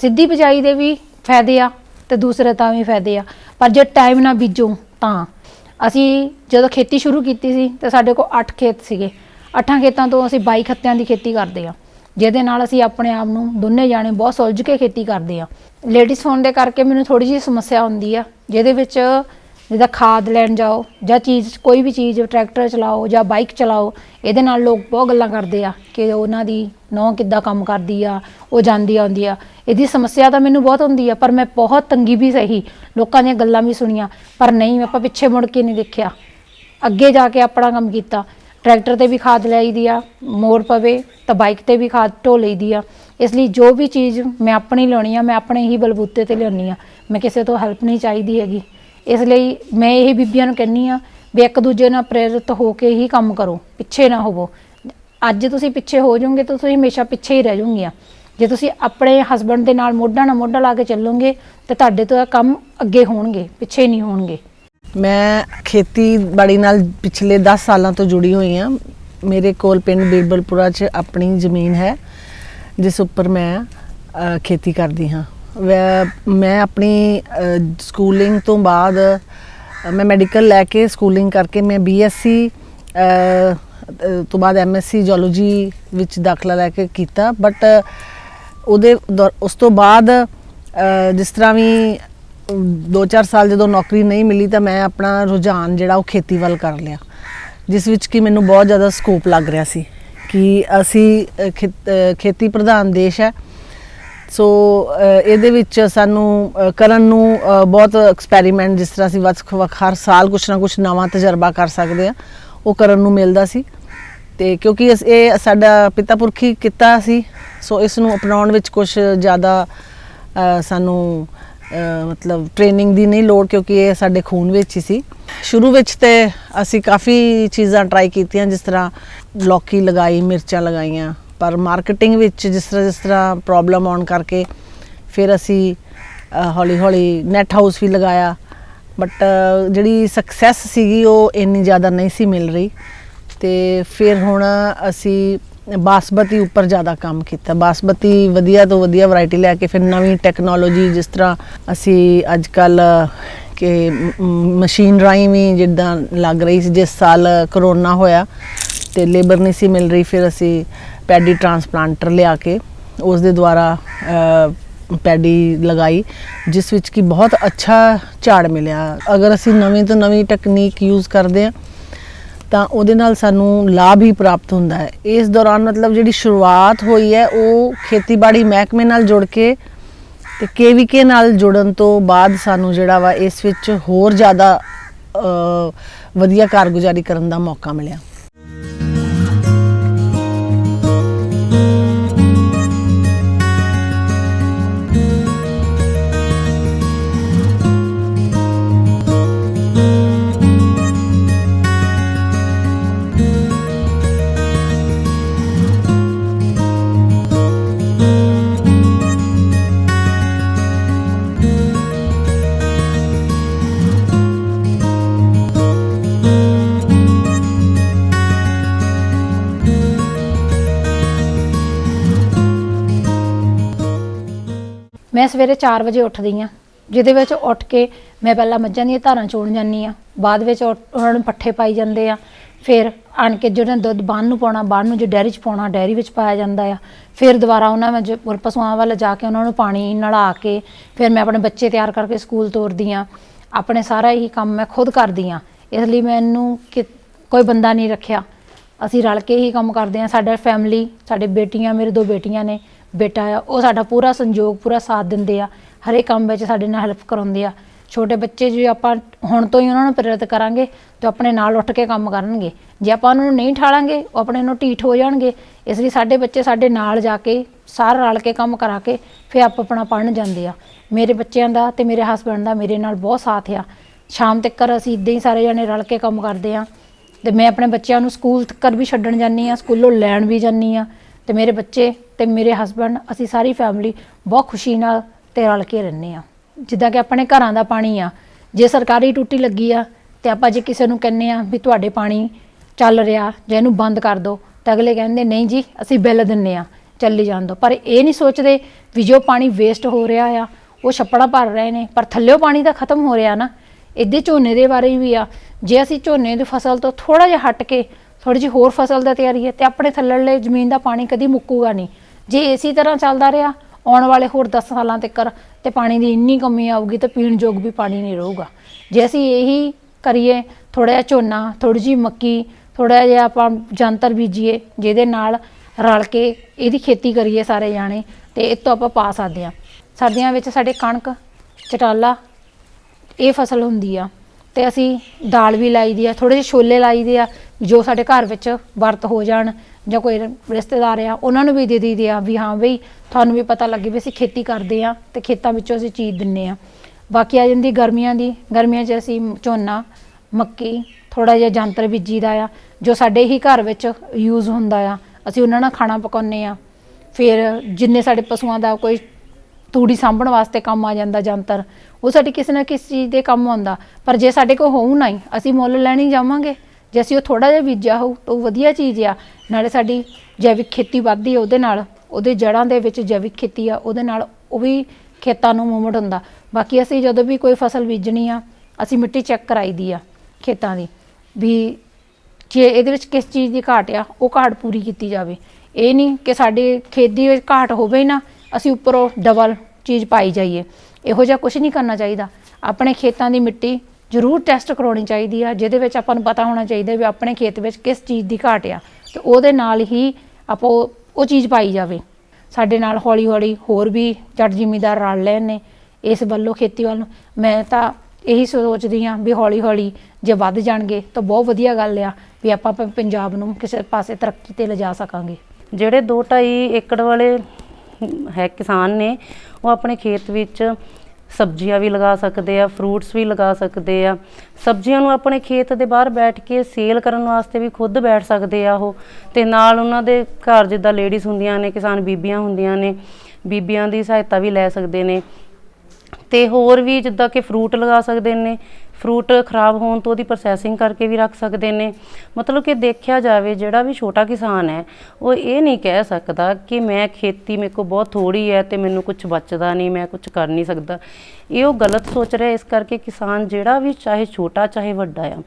ਸਿੱਧੀ ਬਜਾਈ ਦੇ ਵੀ ਫਾਇਦੇ ਆ ਤੇ ਦੂਸਰੇ ਤਾਂ ਵੀ ਫਾਇਦੇ ਆ। ਪਰ ਜੇ ਟਾਈਮ ਨਾਲ ਬੀਜੋ ਤਾਂ। ਅਸੀਂ ਜਦੋਂ ਖੇਤੀ ਸ਼ੁਰੂ ਕੀਤੀ ਸੀ ਤੇ ਸਾਡੇ ਕੋਲ 8 ਖੇਤ ਸੀਗੇ। ਅੱਠਾਂ ਖੇਤਾਂ ਤੋਂ ਅਸੀਂ 22 ਖੱਤਿਆਂ ਦੀ ਖੇਤੀ ਕਰਦੇ ਆ ਜਿਹਦੇ ਨਾਲ ਅਸੀਂ ਆਪਣੇ ਆਪ ਨੂੰ ਦੋਨੇ ਜਾਣੇ ਬਹੁਤ ਸੁਲਝ ਕੇ ਖੇਤੀ ਕਰਦੇ ਆ ਲੇਡੀਜ਼ ਹੋਣ ਦੇ ਕਰਕੇ ਮੈਨੂੰ ਥੋੜੀ ਜਿਹੀ ਸਮੱਸਿਆ ਹੁੰਦੀ ਆ, ਜਿਹਦੇ ਵਿੱਚ ਜਿੱਦਾਂ ਖਾਦ ਲੈਣ ਜਾਓ ਜਾਂ ਚੀਜ਼, ਕੋਈ ਵੀ ਚੀਜ਼ ਟਰੈਕਟਰ ਚਲਾਓ ਜਾਂ ਬਾਈਕ ਚਲਾਓ, ਇਹਦੇ ਨਾਲ ਲੋਕ ਬਹੁਤ ਗੱਲਾਂ ਕਰਦੇ ਆ ਕਿ ਉਹਨਾਂ ਦੀ ਨੌ ਕਿੱਦਾਂ ਕੰਮ ਕਰਦੀ ਆ, ਉਹ ਜਾਂਦੀ ਆਉਂਦੀ ਆ ਇਹਦੀ ਸਮੱਸਿਆ ਤਾਂ ਮੈਨੂੰ ਬਹੁਤ ਹੁੰਦੀ ਆ, ਪਰ ਮੈਂ ਬਹੁਤ ਤੰਗੀ ਵੀ ਸਹੀ, ਲੋਕਾਂ ਦੀਆਂ ਗੱਲਾਂ ਵੀ ਸੁਣੀਆਂ, ਪਰ ਨਹੀਂ, ਆਪਾਂ ਪਿੱਛੇ ਮੁੜ ਕੇ ਨਹੀਂ ਦੇਖਿਆ। ਅੱਗੇ ਜਾ ਕੇ ਆਪਣਾ ਕੰਮ ਕੀਤਾ। ਟਰੈਕਟਰ ਤੇ ਵੀ ਖਾਦ ਲਈਦੀ ਆ, ਮੋੜ ਪਵੇ ਤਾਂ ਬਾਈਕ ਤੇ ਵੀ ਖਾਦ ਢੋ ਲਈਦੀ ਆ। ਇਸ ਲਈ ਜੋ ਵੀ ਚੀਜ਼ ਮੈਂ ਆਪਣੀ ਲਿਆਉਣੀ ਆ, ਮੈਂ ਆਪਣੇ ਹੀ ਬਲਬੂਤੇ ਤੇ ਲਿਆਉਣੀ ਆ। ਮੈਂ ਕਿਸੇ ਤੋਂ ਹੈਲਪ ਨਹੀਂ ਚਾਹੀਦੀ ਹੈਗੀ। ਇਸ ਲਈ ਮੈਂ ਇਹ ਬੀਬੀਆਂ ਨੂੰ ਕਹਿੰਨੀ ਆ ਵੀ ਇੱਕ ਦੂਜੇ ਨਾਲ ਪ੍ਰੇਰਿਤ ਹੋ ਕੇ ਹੀ ਕੰਮ ਕਰੋ, ਪਿੱਛੇ ਨਾ ਹੋਵੋ। ਅੱਜ ਤੁਸੀਂ ਪਿੱਛੇ ਹੋ ਜਾਓਗੇ ਤਾਂ ਤੁਸੀਂ ਹਮੇਸ਼ਾ ਪਿੱਛੇ ਹੀ ਰਹਿ ਜਾਓਗੀਆਂ। ਜੇ ਤੁਸੀਂ ਆਪਣੇ ਹਸਬੰਡ ਦੇ ਨਾਲ ਮੋਢਾ ਨਾਲ ਮੋਢਾ ਲਾ ਕੇ ਚੱਲੋਗੇ ਤੇ ਤੁਹਾਡੇ ਤੋਂ ਇਹ ਕੰਮ ਅੱਗੇ ਹੋਣਗੇ, ਪਿੱਛੇ ਨਹੀਂ ਹੋਣਗੇ। ਮੈਂ ਖੇਤੀਬਾੜੀ ਨਾਲ ਪਿਛਲੇ 10 ਸਾਲਾਂ ਤੋਂ ਜੁੜੀ ਹੋਈ ਹਾਂ। ਮੇਰੇ ਕੋਲ ਪਿੰਡ ਬੀਰਬਲਪੁਰਾ 'ਚ ਆਪਣੀ ਜ਼ਮੀਨ ਹੈ, ਜਿਸ ਉੱਪਰ ਮੈਂ ਖੇਤੀ ਕਰਦੀ ਹਾਂ। ਮੈਂ ਆਪਣੀ ਸਕੂਲਿੰਗ ਤੋਂ ਬਾਅਦ ਮੈਂ ਮੈਡੀਕਲ ਲੈ ਕੇ ਸਕੂਲਿੰਗ ਕਰਕੇ ਮੈਂ ਬੀਐਸਸੀ ਤੋਂ ਬਾਅਦ ਐਮਐਸਸੀ ਜੀਓਲੋਜੀ ਵਿੱਚ ਦਾਖਲਾ ਲੈ ਕੇ ਕੀਤਾ। ਬਟ ਉਹਦੇ ਦੌਰ- ਉਸ ਤੋਂ ਬਾਅਦ ਜਿਸ ਤਰ੍ਹਾਂ ਵੀ 2-4 ਸਾਲ ਜਦੋਂ ਨੌਕਰੀ ਨਹੀਂ ਮਿਲੀ ਤਾਂ ਮੈਂ ਆਪਣਾ ਰੁਝਾਨ ਜਿਹੜਾ ਉਹ ਖੇਤੀ ਵੱਲ ਕਰ ਲਿਆ। ਜਿਸ ਵਿੱਚ ਕਿ ਮੈਨੂੰ ਬਹੁਤ ਜ਼ਿਆਦਾ ਸਕੋਪ ਲੱਗ ਰਿਹਾ ਸੀ ਕਿ ਅਸੀਂ ਅ, ਖੇਤੀ ਪ੍ਰਧਾਨ ਦੇਸ਼ ਹੈ। ਸੋ ਇਹਦੇ ਵਿੱਚ ਸਾਨੂੰ ਕਰਨ ਨੂੰ ਬਹੁਤ ਐਕਸਪੈਰੀਮੈਂਟ ਜਿਸ ਤਰ੍ਹਾਂ ਅਸੀਂ ਵੱਖ ਵੱਖ ਹਰ ਸਾਲ ਕੁਛ ਨਾ ਕੁਛ ਨਵਾਂ ਤਜਰਬਾ ਕਰ ਸਕਦੇ ਆ ਉਹ ਕਰਨ ਨੂੰ ਮਿਲਦਾ ਸੀ। ਤੇ ਕਿਉਂਕਿ ਇਸ- ਇਹ ਸਾਡਾ ਪਿਤਾ ਪੁਰਖੀ ਕੀਤਾ ਸੀ, ਸੋ ਇਸ ਨੂੰ ਅਪਣਾਉਣ ਵਿੱਚ ਕੁਝ ਜ਼ਿਆਦਾ ਸਾਨੂੰ ਮਤਲਬ ਟ੍ਰੇਨਿੰਗ ਦੀ ਨਹੀਂ ਲੋੜ ਕਿਉਂਕਿ ਇਹ ਸਾਡੇ ਖੂਨ ਵਿੱਚ ਹੀ ਸੀ। ਸ਼ੁਰੂ ਵਿੱਚ ਤੇ ਅਸੀਂ ਕਾਫੀ ਚੀਜ਼ਾਂ ਟਰਾਈ ਕੀਤੀਆਂ, ਜਿਸ ਤਰ੍ਹਾਂ ਲੌਕੀ ਲਗਾਈ, ਮਿਰਚਾਂ ਲਗਾਈਆਂ ਪਰ ਮਾਰਕੀਟਿੰਗ ਵਿੱਚ ਜਿਸ ਤਰ੍ਹਾਂ ਜਿਸ ਤਰ੍ਹਾਂ ਪ੍ਰੋਬਲਮ ਆਉਣ ਕਰਕੇ ਫਿਰ ਅਸੀਂ ਹੌਲੀ ਹੌਲੀ ਨੈਟ ਹਾਊਸ ਵੀ ਲਗਾਇਆ। ਬਟ ਜਿਹੜੀ ਸਕਸੈਸ ਸੀਗੀ ਉਹ ਇੰਨੀ ਜ਼ਿਆਦਾ ਨਹੀਂ ਸੀ ਮਿਲ ਰਹੀ। ਤੇ ਫਿਰ ਹੁਣ ਅਸੀਂ ਬਾਸਮਤੀ ਉੱਪਰ ਜ਼ਿਆਦਾ ਕੰਮ ਕੀਤਾ। ਬਾਸਮਤੀ ਵਧੀਆ ਤੋਂ ਵਧੀਆ ਵੈਰਾਈਟੀ ਲੈ ਕੇ ਫਿਰ ਨਵੀਂ ਟੈਕਨੋਲੋਜੀ ਜਿਸ ਤਰ੍ਹਾਂ ਅਸੀਂ ਅੱਜ ਕੱਲ ਕਿ ਮਸ਼ੀਨ ਰਾਹੀਂ ਵੀ ਜਿੱਦਾਂ ਲੱਗ ਰਹੀ ਸੀ, ਜਿਸ ਸਾਲ ਕਰੋਨਾ ਹੋਇਆ ਤੇ ਲੇਬਰ ਨਹੀਂ ਸੀ ਮਿਲ ਰਹੀ, ਫਿਰ ਅਸੀਂ ਪੈਡੀ ਟਰਾਂਸਪਲਾਂਟਰ ਲਿਆ ਕੇ ਉਸ ਦੇ ਦੁਆਰਾ ਪੈਡੀ ਲਗਾਈ, ਜਿਸ ਵਿੱਚ ਕਿ ਬਹੁਤ ਅੱਛਾ ਝਾੜ ਮਿਲਿਆ। ਅਗਰ ਅਸੀਂ ਨਵੀਂ ਤੋਂ ਨਵੀਂ ਟੈਕਨੀਕ ਯੂਜ਼ ਕਰਦੇ ਹਾਂ, ਤਾਂ ਉਹਦੇ ਨਾਲ ਸਾਨੂੰ ਲਾਭ ਹੀ ਪ੍ਰਾਪਤ ਹੁੰਦਾ ਹੈ। ਇਸ ਦੌਰਾਨ ਮਤਲਬ ਜਿਹੜੀ ਸ਼ੁਰੂਆਤ ਹੋਈ ਹੈ, ਉਹ ਖੇਤੀਬਾੜੀ ਮਹਿਕਮੇ ਨਾਲ ਜੁੜ ਕੇ ਤੇ ਕੇਵੀਕੇ ਨਾਲ ਜੁੜਨ ਤੋਂ ਬਾਅਦ ਸਾਨੂੰ ਜਿਹੜਾ ਵਾ, ਇਸ ਵਿੱਚ ਹੋਰ ਜ਼ਿਆਦਾ ਵਧੀਆ ਕਾਰਗੁਜ਼ਾਰੀ ਕਰਨ ਦਾ ਮੌਕਾ ਮਿਲਿਆ। ਮੈਂ ਸਵੇਰੇ 4 ਵਜੇ ਉੱਠਦੀ ਆ ਜਿਹਦੇ ਵਿੱਚ ਉੱਠ ਕੇ ਮੈਂ ਪਹਿਲਾਂ ਮੱਝਾਂ ਦੀਆਂ ਧਾਰਾਂ ਚੋਣ ਜਾਂਦੀ ਆ ਬਾਅਦ ਵਿੱਚ ਉਹ- ਉਹਨਾਂ ਨੂੰ ਪੱਠੇ ਪਾਈ ਜਾਂਦੇ ਆ, ਫਿਰ ਆਣ ਕੇ ਜਿਹੜਾ ਦੁੱਧ ਬਾਹਰ ਨੂੰ ਪਾਉਣਾ ਬਾਹਰ ਨੂੰ ਜੇ ਡੈਰੀ 'ਚ ਪਾਉਣਾ, ਡੈਰੀ ਵਿੱਚ ਪਾਇਆ ਜਾਂਦਾ ਆ, ਫਿਰ ਦੁਬਾਰਾ ਉਹਨਾਂ ਵਿੱਚ ਪੁਰ- ਪਸ਼ੂਆਂ ਵੱਲ ਜਾ ਕੇ ਉਹਨਾਂ ਨੂੰ ਪਾਣੀ ਨਲਾ ਕੇ ਫਿਰ ਮੈਂ ਆਪਣੇ ਬੱਚੇ ਤਿਆਰ ਕਰਕੇ ਸਕੂਲ ਤੋਰਦੀ ਆ ਆਪਣੇ ਸਾਰਾ ਹੀ ਕੰਮ ਮੈਂ ਖੁਦ ਕਰਦੀ ਆ ਇਸ ਲਈ ਮੈਨੂੰ ਕਿ ਕੋਈ ਬੰਦਾ ਨਹੀਂ ਰੱਖਿਆ, ਅਸੀਂ ਰਲ ਕੇ ਹੀ ਕੰਮ ਕਰਦੇ ਆ ਸਾਡਾ ਫੈਮਿਲੀ ਸਾਡੇ ਬੇਟੀਆਂ, ਮੇਰੇ ਦੋ ਬੇਟੀਆਂ ਨੇ ਬੇਟਾ ਆ, ਉਹ ਸਾਡਾ ਪੂਰਾ ਸੰਯੋਗ ਪੂਰਾ ਸਾਥ ਦਿੰਦੇ ਆ। ਹਰੇ ਕੰਮ ਵਿੱਚ ਸਾਡੇ ਨਾਲ ਹੈਲਪ ਕਰਾਉਂਦੇ ਆ। ਛੋਟੇ ਬੱਚੇ ਜੇ ਆਪਾਂ ਹੁਣ ਤੋਂ ਹੀ ਉਹਨਾਂ ਨੂੰ ਪ੍ਰੇਰਿਤ ਕਰਾਂਗੇ, ਤਾਂ ਆਪਣੇ ਨਾਲ ਉੱਠ ਕੇ ਕੰਮ ਕਰਨਗੇ। ਜੇ ਆਪਾਂ ਉਹਨਾਂ ਨੂੰ ਨਹੀਂ ਠਾਲਾਂਗੇ, ਉਹ ਆਪਣੇ ਨੂੰ ਢੀਠ ਹੋ ਜਾਣਗੇ। ਇਸ ਲਈ ਸਾਡੇ ਬੱਚੇ ਸਾਡੇ ਨਾਲ ਜਾ ਕੇ, ਸਾਰਾ ਰਲ ਕੇ ਕੰਮ ਕਰਾ ਕੇ, ਫਿਰ ਆਪ ਆਪਣਾ ਪੜਨ ਜਾਂਦੇ ਆ। ਮੇਰੇ ਬੱਚਿਆਂ ਦਾ ਤੇ ਮੇਰੇ ਹਸਬੰਡ ਦਾ ਮੇਰੇ ਨਾਲ ਬਹੁਤ ਸਾਥ ਆ। ਸ਼ਾਮ ਤੱਕ ਅਸੀਂ ਇਦਾਂ ਹੀ ਸਾਰੇ ਜਣੇ ਰਲ ਕੇ ਕੰਮ ਕਰਦੇ ਆ। ਤੇ ਮੈਂ ਆਪਣੇ ਬੱਚਿਆਂ ਨੂੰ ਸਕੂਲ ਤੱਕ ਵੀ ਛੱਡਣ ਜਾਂਦੀ ਆ, ਸਕੂਲੋਂ ਲੈਣ ਵੀ ਜਾਂਦੀ ਆ। ਤੇ ਮੇਰੇ ਬੱਚੇ ਤੇ ਮੇਰੇ ਹਸਬੰਡ ਅਸੀਂ ਸਾਰੀ ਫੈਮਿਲੀ ਬਹੁਤ ਖੁਸ਼ੀ ਨਾਲ ਤੇ ਰਲ ਕੇ ਰਹਿੰਦੇ ਆ ਜਿੱਦਾਂ ਕਿ ਆਪਣੇ ਘਰਾਂ ਦਾ ਪਾਣੀ ਆ, ਜੇ ਸਰਕਾਰੀ ਟੂਟੀ ਲੱਗੀ ਆ ਤੇ ਆਪਾਂ ਜੇ ਕਿਸੇ ਨੂੰ ਕਹਿੰਨੇ ਆ ਵੀ ਤੁਹਾਡੇ ਪਾਣੀ ਚੱਲ ਰਿਹਾ, ਜਾਂ ਇਹਨੂੰ ਬੰਦ ਕਰ ਦਿਓ ਤਾਂ ਅਗਲੇ ਕਹਿੰਦੇ, ਨਹੀਂ ਜੀ, ਅਸੀਂ ਬਿੱਲ ਦਿੰਨੇ ਆ ਚੱਲੀ ਜਾਣ ਦਿਓ ਪਰ ਇਹ ਨਹੀਂ ਸੋਚਦੇ ਵੀ ਜੋ ਪਾਣੀ ਵੇਸਟ ਹੋ ਰਿਹਾ ਆ, ਉਹ ਛੱਪੜਾਂ ਭਰ ਰਹੇ ਨੇ। ਪਰ ਥੱਲਿਓ ਪਾਣੀ ਤਾਂ ਖਤਮ ਹੋ ਰਿਹਾ ਨਾ। ਇੱਦੇ ਝੋਨੇ ਦੇ ਬਾਰੇ ਵੀ ਆ। ਜੇ ਅਸੀਂ ਝੋਨੇ ਦੀ ਫਸਲ ਤੋਂ ਥੋੜਾ ਜਿਹਾ ਹਟ ਕੇ ਥੋੜੀ ਜਿਹੀ ਹੋਰ ਫਸਲ ਦਾ ਤਿਆਰੀ ਹੈ ਤੇ ਆਪਣੇ ਥੱਲੜੇ ਜ਼ਮੀਨ ਦਾ ਪਾਣੀ ਕਦੀ ਮੁੱਕੂਗਾ ਨਹੀਂ। ਜੇ ਇਸੇ ਤਰ੍ਹਾਂ ਚੱਲਦਾ ਰਿਹਾ, ਆਉਣ ਵਾਲੇ ਹੋਰ 10 ਸਾਲਾਂ ਤੱਕ ਤੇ ਪਾਣੀ ਦੀ ਇੰਨੀ ਕਮੀ ਆਊਗੀ ਤੇ ਪੀਣ ਯੋਗ ਵੀ ਪਾਣੀ ਨਹੀਂ ਰਹੂਗਾ। ਜੇ ਅਸੀਂ ਇਹੀ ਕਰੀਏ ਥੋੜਾ ਜਿਹਾ ਝੋਨਾ ਥੋੜੀ ਜਿਹੀ ਮੱਕੀ ਥੋੜਾ ਜਿਹਾ ਆਪਾਂ ਜੰਤਰ ਬੀਜੀਏ, ਜਿਹਦੇ ਨਾਲ ਰਲ ਕੇ ਇਹਦੀ ਖੇਤੀ ਕਰੀਏ ਸਾਰੇ ਜਾਣੇ ਤੇ ਇਹ ਤੋਂ ਆਪਾਂ ਪਾ ਸਕਦੇ ਆ ਸਰਦੀਆਂ ਵਿੱਚ ਸਾਡੇ ਕਣਕ, ਚਟਾਲਾ, ਇਹ ਫਸਲ ਹੁੰਦੀ ਆ। ਤੇ ਅਸੀਂ ਦਾਲ ਵੀ ਲਾਈ ਦੀ ਆ ਥੋੜੇ ਜਿਹੇ ਛੋਲੇ ਲਾਈ ਦੇ ਆ, ਜੋ ਸਾਡੇ ਘਰ ਵਿੱਚ ਵਰਤ ਹੋ ਜਾਣ ਜਾਂ ਕੋਈ ਰਿਸ਼ਤੇਦਾਰ ਆ, ਉਹਨਾਂ ਨੂੰ ਵੀ ਦੇ ਦਈਦੇ ਆ ਵੀ ਹਾਂ ਬਈ ਤੁਹਾਨੂੰ ਵੀ ਪਤਾ ਲੱਗੇ ਵੀ ਅਸੀਂ ਖੇਤੀ ਕਰਦੇ ਆ ਤੇ ਖੇਤਾਂ ਵਿੱਚੋਂ ਅਸੀਂ ਚੀਜ਼ ਦਿੰਨੇ ਆ। ਬਾਕੀ ਆ ਜਾਂਦੀ ਗਰਮੀਆਂ ਦੀ, ਗਰਮੀਆਂ 'ਚ ਅਸੀਂ ਝੋਨਾ, ਮੱਕੀ ਥੋੜਾ ਜਿਹਾ ਜੰਤਰ ਬੀਜੀ ਦਾ ਆ, ਜੋ ਸਾਡੇ ਹੀ ਘਰ ਵਿੱਚ ਯੂਜ਼ ਹੁੰਦਾ ਆ, ਅਸੀਂ ਉਹਨਾਂ ਨਾਲ ਖਾਣਾ ਪਕਾਉਂਦੇ ਆ। ਫਿਰ ਜਿੰਨੇ ਸਾਡੇ ਪਸ਼ੂਆਂ ਦਾ ਕੋਈ ਤੂੜੀ ਸਾਂਭਣ ਵਾਸਤੇ ਕੰਮ ਆ ਜਾਂਦਾ ਜੰਤਰ। ਉਹ ਸਾਡੀ ਕਿਸੇ ਨਾ ਕਿਸੇ ਚੀਜ਼ ਦੇ ਕੰਮ ਆਉਂਦਾ। ਪਰ ਜੇ ਸਾਡੇ ਕੋਲ ਹੋਊ ਨਾ ਹੀ ਅਸੀਂ ਮੁੱਲ ਲੈਣੀ ਜਾਵਾਂਗੇ। ਜੇ ਅਸੀਂ ਉਹ ਥੋੜਾ ਜਿਹਾ ਬੀਜਿਆ ਹੋਊ, ਤਾਂ ਉਹ ਵਧੀਆ ਚੀਜ਼ ਆ। ਨਾਲੇ ਸਾਡੀ ਜੈਵਿਕ ਖੇਤੀ ਵੱਧਦੀ ਆ ਉਹਦੇ ਨਾਲ। ਉਹਦੇ ਜੜਾਂ ਦੇ ਵਿੱਚ ਜੈਵਿਕ ਖੇਤੀ ਆ, ਉਹਦੇ ਨਾਲ ਉਹ ਵੀ ਖੇਤਾਂ ਨੂੰ ਮੂਵਮੈਂਟ ਹੁੰਦਾ। ਬਾਕੀ ਅਸੀਂ ਜਦੋਂ ਵੀ ਕੋਈ ਫਸਲ ਬੀਜਣੀ ਆ, ਅਸੀਂ ਮਿੱਟੀ ਚੈੱਕ ਕਰਾਈ ਦੀ ਆ ਖੇਤਾਂ ਦੀ ਵੀ ਜੇ ਇਹਦੇ ਵਿੱਚ ਕਿਸ ਚੀਜ਼ ਦੀ ਘਾਟ ਆ, ਉਹ ਘਾਟ ਪੂਰੀ ਕੀਤੀ ਜਾਵੇ। ਇਹ ਨਹੀਂ ਕਿ ਸਾਡੇ ਖੇਤ ਦੀ ਘਾਟ ਹੋਵੇ ਨਾ ਅਸੀਂ ਉੱਪਰੋਂ ਡਬਲ ਚੀਜ਼ ਪਾਈ ਜਾਈਏ। ਇਹੋ ਜਿਹਾ ਕੁਝ ਨਹੀਂ ਕਰਨਾ ਚਾਹੀਦਾ। ਆਪਣੇ ਖੇਤਾਂ ਦੀ ਮਿੱਟੀ ਜ਼ਰੂਰ ਟੈਸਟ ਕਰਾਉਣੀ ਚਾਹੀਦੀ ਆ, ਜਿਹਦੇ ਵਿੱਚ ਆਪਾਂ ਨੂੰ ਪਤਾ ਹੋਣਾ ਚਾਹੀਦਾ ਵੀ ਆਪਣੇ ਖੇਤ ਵਿੱਚ ਕਿਸ ਚੀਜ਼ ਦੀ ਘਾਟ ਆ। ਤੇ ਉਹਦੇ ਨਾਲ ਹੀ ਆਪੋ ਉਹ ਚੀਜ਼ ਪਾਈ ਜਾਵੇ। ਸਾਡੇ ਨਾਲ ਹੌਲੀ ਹੌਲੀ ਹੋਰ ਵੀ ਜੱਟ ਜ਼ਿਮੀਦਾਰ ਰਲ ਲੈਣ ਨੇ ਇਸ ਵੱਲੋਂ ਖੇਤੀ ਵੱਲ ਨੂੰ। ਮੈਂ ਤਾਂ ਇਹੀ ਸੋਚਦੀ ਹਾਂ ਵੀ ਹੌਲੀ ਹੌਲੀ ਜੇ ਵੱਧ ਜਾਣਗੇ ਤਾਂ ਬਹੁਤ ਵਧੀਆ ਗੱਲ ਆ ਵੀ ਆਪਾਂ ਪੰਜਾਬ ਨੂੰ ਕਿਸੇ ਪਾਸੇ ਤਰੱਕੀ ਤੇ ਲਿਜਾ ਸਕਾਂਗੇ। ਜਿਹੜੇ 2.5 ਏਕੜ ਵਾਲੇ ਹੈ ਕਿਸਾਨ ਨੇ, ਉਹ ਆਪਣੇ ਖੇਤ ਵਿੱਚ ਸਬਜ਼ੀਆਂ ਵੀ ਲਗਾ ਸਕਦੇ ਆ ਫਰੂਟਸ ਵੀ ਲਗਾ ਸਕਦੇ ਆ। ਸਬਜ਼ੀਆਂ ਨੂੰ ਆਪਣੇ ਖੇਤ ਦੇ ਬਾਹਰ ਬੈਠ ਕੇ ਸੇਲ ਕਰਨ ਵਾਸਤੇ ਵੀ ਖੁਦ ਬੈਠ ਸਕਦੇ ਆ ਉਹ। ਤੇ ਨਾਲ ਉਹਨਾਂ ਦੇ ਘਰ ਜਿੱਦਾਂ ਲੇਡੀਜ਼ ਹੁੰਦੀਆਂ ਨੇ, ਕਿਸਾਨ ਬੀਬੀਆਂ ਹੁੰਦੀਆਂ ਨੇ, ਬੀਬੀਆਂ ਦੀ ਸਹਾਇਤਾ ਵੀ ਲੈ ਸਕਦੇ ਨੇ। ਤੇ ਹੋਰ ਵੀ ਜਿੱਦਾਂ ਕਿ ਫਰੂਟ ਲਗਾ ਸਕਦੇ ਨੇ ਫਰੂਟ ਖਰਾਬ ਹੋਣ ਤੋਂ ਉਹਦੀ ਪ੍ਰੋਸੈਸਿੰਗ ਕਰਕੇ ਵੀ ਰੱਖ ਸਕਦੇ ਨੇ। ਮਤਲਬ ਕਿ ਦੇਖਿਆ ਜਾਵੇ, ਜਿਹੜਾ ਵੀ ਛੋਟਾ ਕਿਸਾਨ ਹੈ, ਉਹ ਇਹ ਨਹੀਂ ਕਹਿ ਸਕਦਾ ਕਿ ਮੈਂ ਖੇਤੀ ਮੇਰੇ ਕੋਲ ਬਹੁਤ ਥੋੜੀ ਹੈ ਤੇ ਮੈਨੂੰ ਕੁਝ ਬਚਦਾ ਨਹੀਂ, ਮੈਂ ਕੁਝ ਕਰ ਨਹੀਂ ਸਕਦਾ। ਇਹ ਉਹ ਗਲਤ ਸੋਚ ਰਿਹਾ ਇਸ ਕਰਕੇ ਕਿਸਾਨ ਜਿਹੜਾ ਵੀ ਚਾਹੇ ਛੋਟਾ ਚਾਹੇ ਵੱਡਾ ਆ,